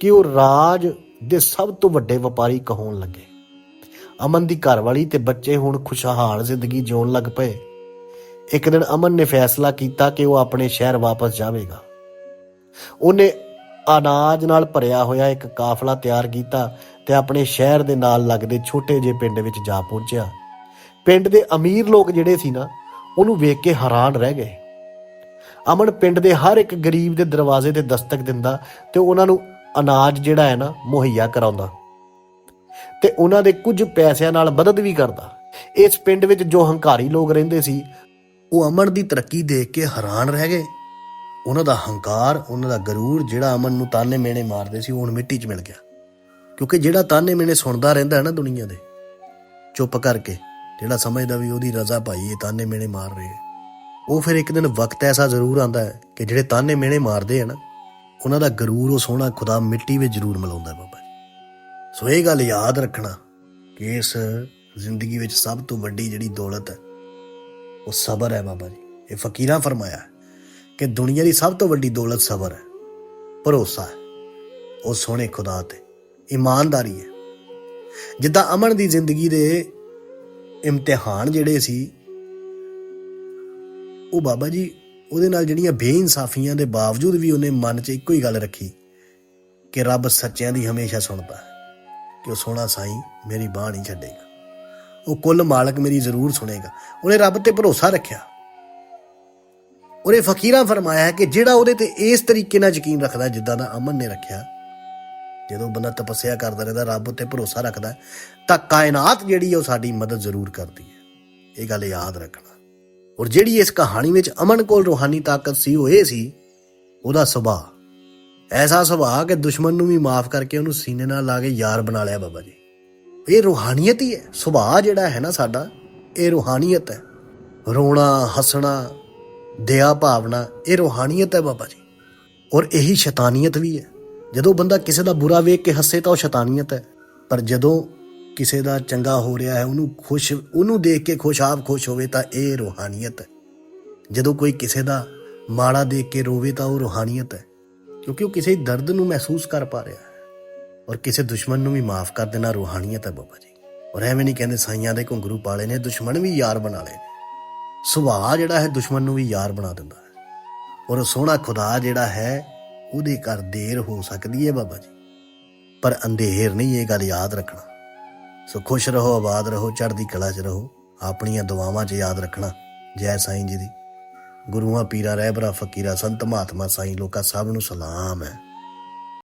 Speaker 1: ਕਿ ਉਹ ਰਾਜ ਦੇ ਸਭ ਤੋਂ ਵੱਡੇ ਵਪਾਰੀ ਕਹਾਉਣ ਲੱਗੇ। ਅਮਨ ਦੀ ਘਰਵਾਲੀ ਤੇ ਬੱਚੇ ਹੁਣ ਖੁਸ਼ਹਾਲ ਜ਼ਿੰਦਗੀ ਜਿਉਣ ਲੱਗ ਪਏ। ਇੱਕ ਦਿਨ ਅਮਨ ਨੇ ਫੈਸਲਾ ਕੀਤਾ ਕਿ ਉਹ ਆਪਣੇ ਸ਼ਹਿਰ ਵਾਪਸ ਜਾਵੇਗਾ। ਉਹਨੇ ਅਨਾਜ ਨਾਲ ਭਰਿਆ ਹੋਇਆ ਇੱਕ ਕਾਫਲਾ ਤਿਆਰ ਕੀਤਾ ਤੇ ਆਪਣੇ ਸ਼ਹਿਰ ਦੇ ਨਾਲ ਲੱਗਦੇ ਛੋਟੇ ਜਿਹੇ ਪਿੰਡ ਵਿੱਚ ਜਾ ਪਹੁੰਚਿਆ। ਪਿੰਡ ਦੇ ਅਮੀਰ ਲੋਕ ਜਿਹੜੇ ਸੀ ਨਾ, ਉਹਨੂੰ ਵੇਖ ਕੇ ਹੈਰਾਨ ਰਹਿ ਗਏ। ਅਮਨ ਪਿੰਡ ਦੇ ਹਰ ਇੱਕ ਗਰੀਬ ਦੇ ਦਰਵਾਜ਼ੇ ਤੇ ਦਸਤਕ ਦਿੰਦਾ ਤੇ ਉਹਨਾਂ ਨੂੰ ਅਨਾਜ ਜਿਹੜਾ ਹੈ ਨਾ, ਮੁਹੱਈਆ ਕਰਾਉਂਦਾ। ਤੇ ਉਹਨਾਂ ਦੇ ਕੁਝ ਪੈਸਿਆਂ ਨਾਲ ਮਦਦ ਵੀ ਕਰਦਾ। ਇਸ ਪਿੰਡ ਵਿੱਚ ਜੋ ਹੰਕਾਰੀ ਲੋਕ ਰਹਿੰਦੇ ਸੀ, ਉਹ ਅਮਨ ਦੀ ਤਰੱਕੀ ਦੇਖ ਕੇ ਹੈਰਾਨ ਰਹਿ ਗਏ। ਉਹਨਾਂ ਦਾ ਹੰਕਾਰ, ਉਹਨਾਂ ਦਾ ਗਰੂਰ ਜਿਹੜਾ ਅਮਨ ਨੂੰ ਤਾਨੇ ਮੇਣੇ ਮਾਰਦੇ ਸੀ, ਉਹ ਹੁਣ ਮਿੱਟੀ 'ਚ ਮਿਲ ਗਿਆ। ਕਿਉਂਕਿ ਜਿਹੜਾ ਤਾਨੇ ਮੇਣੇ ਸੁਣਦਾ ਰਹਿੰਦਾ ਹੈ ਨਾ ਦੁਨੀਆ ਦੇ ਚੁੱਪ ਕਰਕੇ ਜਿਹੜਾ ਸਮਝਦਾ ਵੀ ਉਹਦੀ ਰਜ਼ਾ ਭਾਈ ਇਹ ਤਾਨੇ ਮੇਣੇ ਮਾਰ ਰਹੇ ਹੈ, ਉਹ ਫਿਰ ਇੱਕ ਦਿਨ ਵਕਤ ਐਸਾ ਜ਼ਰੂਰ ਆਂਦਾ ਹੈ ਕਿ ਜਿਹੜੇ ਤਾਨੇ ਮੇਣੇ ਮਾਰਦੇ ਆ ਨਾ ਉਹਨਾਂ ਦਾ ਗਰੂਰ ਉਹ ਸੋਹਣਾ ਖੁਦਾ ਮਿੱਟੀ ਵਿੱਚ ਜ਼ਰੂਰ ਮਿਲਾਉਂਦਾ ਬਾਬਾ ਜੀ। ਸੋ ਇਹ ਗੱਲ ਯਾਦ ਰੱਖਣਾ ਕਿ ਇਸ ਜ਼ਿੰਦਗੀ ਵਿੱਚ ਸਭ ਤੋਂ ਵੱਡੀ ਜਿਹੜੀ ਦੌਲਤ ਹੈ ਉਹ ਸਬਰ ਹੈ ਬਾਬਾ ਜੀ। ਇਹ ਫਕੀਰਾਂ ਫਰਮਾਇਆ ਕਿ ਦੁਨੀਆ ਦੀ ਸਭ ਤੋਂ ਵੱਡੀ ਦੌਲਤ ਸਬਰ ਹੈ ਭਰੋਸਾ ਹੈ ਉਹ ਸੋਹਣੇ ਖੁਦਾ ਤੇ। ਇਮਾਨਦਾਰੀ ਹੈ। ਜਿੱਦਾਂ ਅਮਨ ਦੀ ਜ਼ਿੰਦਗੀ ਦੇ ਇਮਤਿਹਾਨ ਜਿਹੜੇ ਸੀ, ਉਹ ਬਾਬਾ ਜੀ ਉਹਦੇ ਨਾਲ ਜਿਹੜੀਆਂ ਬੇਇਨਸਾਫੀਆਂ ਦੇ ਬਾਵਜੂਦ ਵੀ ਉਹਨੇ ਮਨ 'ਚ ਇੱਕੋ ਹੀ ਗੱਲ ਰੱਖੀ ਕਿ ਰੱਬ ਸੱਚਿਆਂ ਦੀ ਹਮੇਸ਼ਾ ਸੁਣਦਾ ਹੈ ਕਿ ਉਹ ਸੋਹਣਾ ਸਾਈਂ ਮੇਰੀ ਬਾਹ ਨਹੀਂ ਛੱਡੇਗਾ। ਉਹ ਕੁੱਲ ਮਾਲਕ ਮੇਰੀ ਜ਼ਰੂਰ ਸੁਣੇਗਾ। ਉਹਨੇ ਰੱਬ ਤੇ ਭਰੋਸਾ ਰੱਖਿਆ। ਉਹਨੇ ਫਕੀਰਾਂ ਫਰਮਾਇਆ ਹੈ ਕਿ ਜਿਹੜਾ ਉਹਦੇ ਤੇ ਇਸ ਤਰੀਕੇ ਨਾਲ ਯਕੀਨ ਰੱਖਦਾ ਜਿੱਦਾਂ ਦਾ ਅਮਨ ਨੇ ਰੱਖਿਆ ਜਦੋਂ ਬੰਦਾ ਤਪੱਸਿਆ ਕਰਦਾ ਰਹਿੰਦਾ, ਰੱਬ ਉੱਤੇ ਭਰੋਸਾ ਰੱਖਦਾ ਤਾਂ ਕਾਇਨਾਤ ਜਿਹੜੀ ਹੈ ਉਹ ਸਾਡੀ ਮਦਦ ਜ਼ਰੂਰ ਕਰਦੀ ਹੈ। ਇਹ ਗੱਲ ਯਾਦ ਰੱਖਣਾ। ਔਰ ਜਿਹੜੀ ਇਸ ਕਹਾਣੀ ਵਿੱਚ ਅਮਨ ਕੋਲ ਰੂਹਾਨੀ ਤਾਕਤ ਸੀ, ਉਹ ਇਹ ਸੀ, ਉਹਦਾ ਸੁਭਾਅ। ਐਸਾ ਸੁਭਾਅ ਕਿ ਦੁਸ਼ਮਣ ਨੂੰ ਵੀ ਮਾਫ ਕਰਕੇ ਉਹਨੂੰ ਸੀਨੇ ਨਾਲ ਲਾ ਕੇ ਯਾਰ ਬਣਾ ਲਿਆ ਬਾਬਾ ਜੀ। ਇਹ ਰੂਹਾਨੀਅਤ ਹੀ ਹੈ। ਸੁਭਾਅ ਜਿਹੜਾ ਹੈ ਨਾ ਸਾਡਾ, ਇਹ ਰੂਹਾਨੀਅਤ ਹੈ। ਰੋਣਾ, ਹੱਸਣਾ, ਦਇਆ ਭਾਵਨਾ, ਇਹ ਰੂਹਾਨੀਅਤ ਹੈ ਬਾਬਾ ਜੀ। ਔਰ ਇਹੀ ਸ਼ੈਤਾਨੀਅਤ ਵੀ ਹੈ। ਜਦੋਂ ਬੰਦਾ ਕਿਸੇ ਦਾ ਬੁਰਾ ਵੇਖ ਕੇ ਹੱਸੇ ਤਾਂ ਉਹ ਸ਼ੈਤਾਨੀਅਤ ਹੈ। ਪਰ ਜਦੋਂ ਕਿਸੇ ਦਾ ਚੰਗਾ ਹੋ ਰਿਹਾ ਹੈ, ਉਹਨੂੰ ਖੁਸ਼, ਉਹਨੂੰ ਦੇਖ ਕੇ ਖੁਸ਼ ਆਪ ਖੁਸ਼ ਹੋਵੇ ਤਾਂ ਇਹ ਰੂਹਾਨੀਅਤ ਹੈ। ਜਦੋਂ ਕੋਈ ਕਿਸੇ ਦਾ ਮਾੜਾ ਦੇਖ ਕੇ ਰੋਵੇ ਤਾਂ ਉਹ ਰੂਹਾਨੀਅਤ ਹੈ, ਕਿਉਂਕਿ ਉਹ ਕਿਸੇ ਦਰਦ ਨੂੰ ਮਹਿਸੂਸ ਕਰ ਪਾ ਰਿਹਾ ਹੈ। ਔਰ ਕਿਸੇ ਦੁਸ਼ਮਣ ਨੂੰ ਵੀ ਮਾਫ ਕਰ ਦੇਣਾ ਰੂਹਾਨੀਅਤ ਹੈ ਬਾਬਾ ਜੀ। ਔਰ ਐਵੇਂ ਨਹੀਂ ਕਹਿੰਦੇ ਸਾਈਆਂ ਦੇ ਘੁੰਗਰੂ ਪਾਲੇ ਨੇ, ਦੁਸ਼ਮਣ ਵੀ ਯਾਰ ਬਣਾ ਲਏ ਨੇ। ਸੁਭਾਅ ਜਿਹੜਾ ਹੈ ਦੁਸ਼ਮਣ ਨੂੰ ਵੀ ਯਾਰ ਬਣਾ ਦਿੰਦਾ ਹੈ। ਔਰ ਸੋਹਣਾ ਖੁਦਾ ਜਿਹੜਾ ਹੈ ਉਹਦੇ ਘਰ ਦੇਰ ਹੋ ਸਕਦੀ ਹੈ ਬਾਬਾ ਜੀ। ਪਰ ਅੰਧੇਰ ਨਹੀਂ ਇਹ ਗੱਲ ਯਾਦ ਰੱਖਣਾ। ਸੋ ਖੁਸ਼ ਰਹੋ, ਆਬਾਦ ਰਹੋ, ਚੜ੍ਹਦੀ ਕਲਾ 'ਚ ਰਹੋ। ਆਪਣੀਆਂ ਦੁਆਵਾਂ 'ਚ ਯਾਦ ਰੱਖਣਾ, ਜੈ ਸਾਈਂ ਜੀ ਦੀ। ਗੁਰੂਆਂ, ਪੀਰਾਂ, ਰਹਿਬਰਾ, ਫਕੀਰਾਂ, ਸੰਤ ਮਹਾਤਮਾ ਸਾਈਂ, ਲੋਕਾਂ ਸਭ ਨੂੰ ਸਲਾਮ ਹੈ।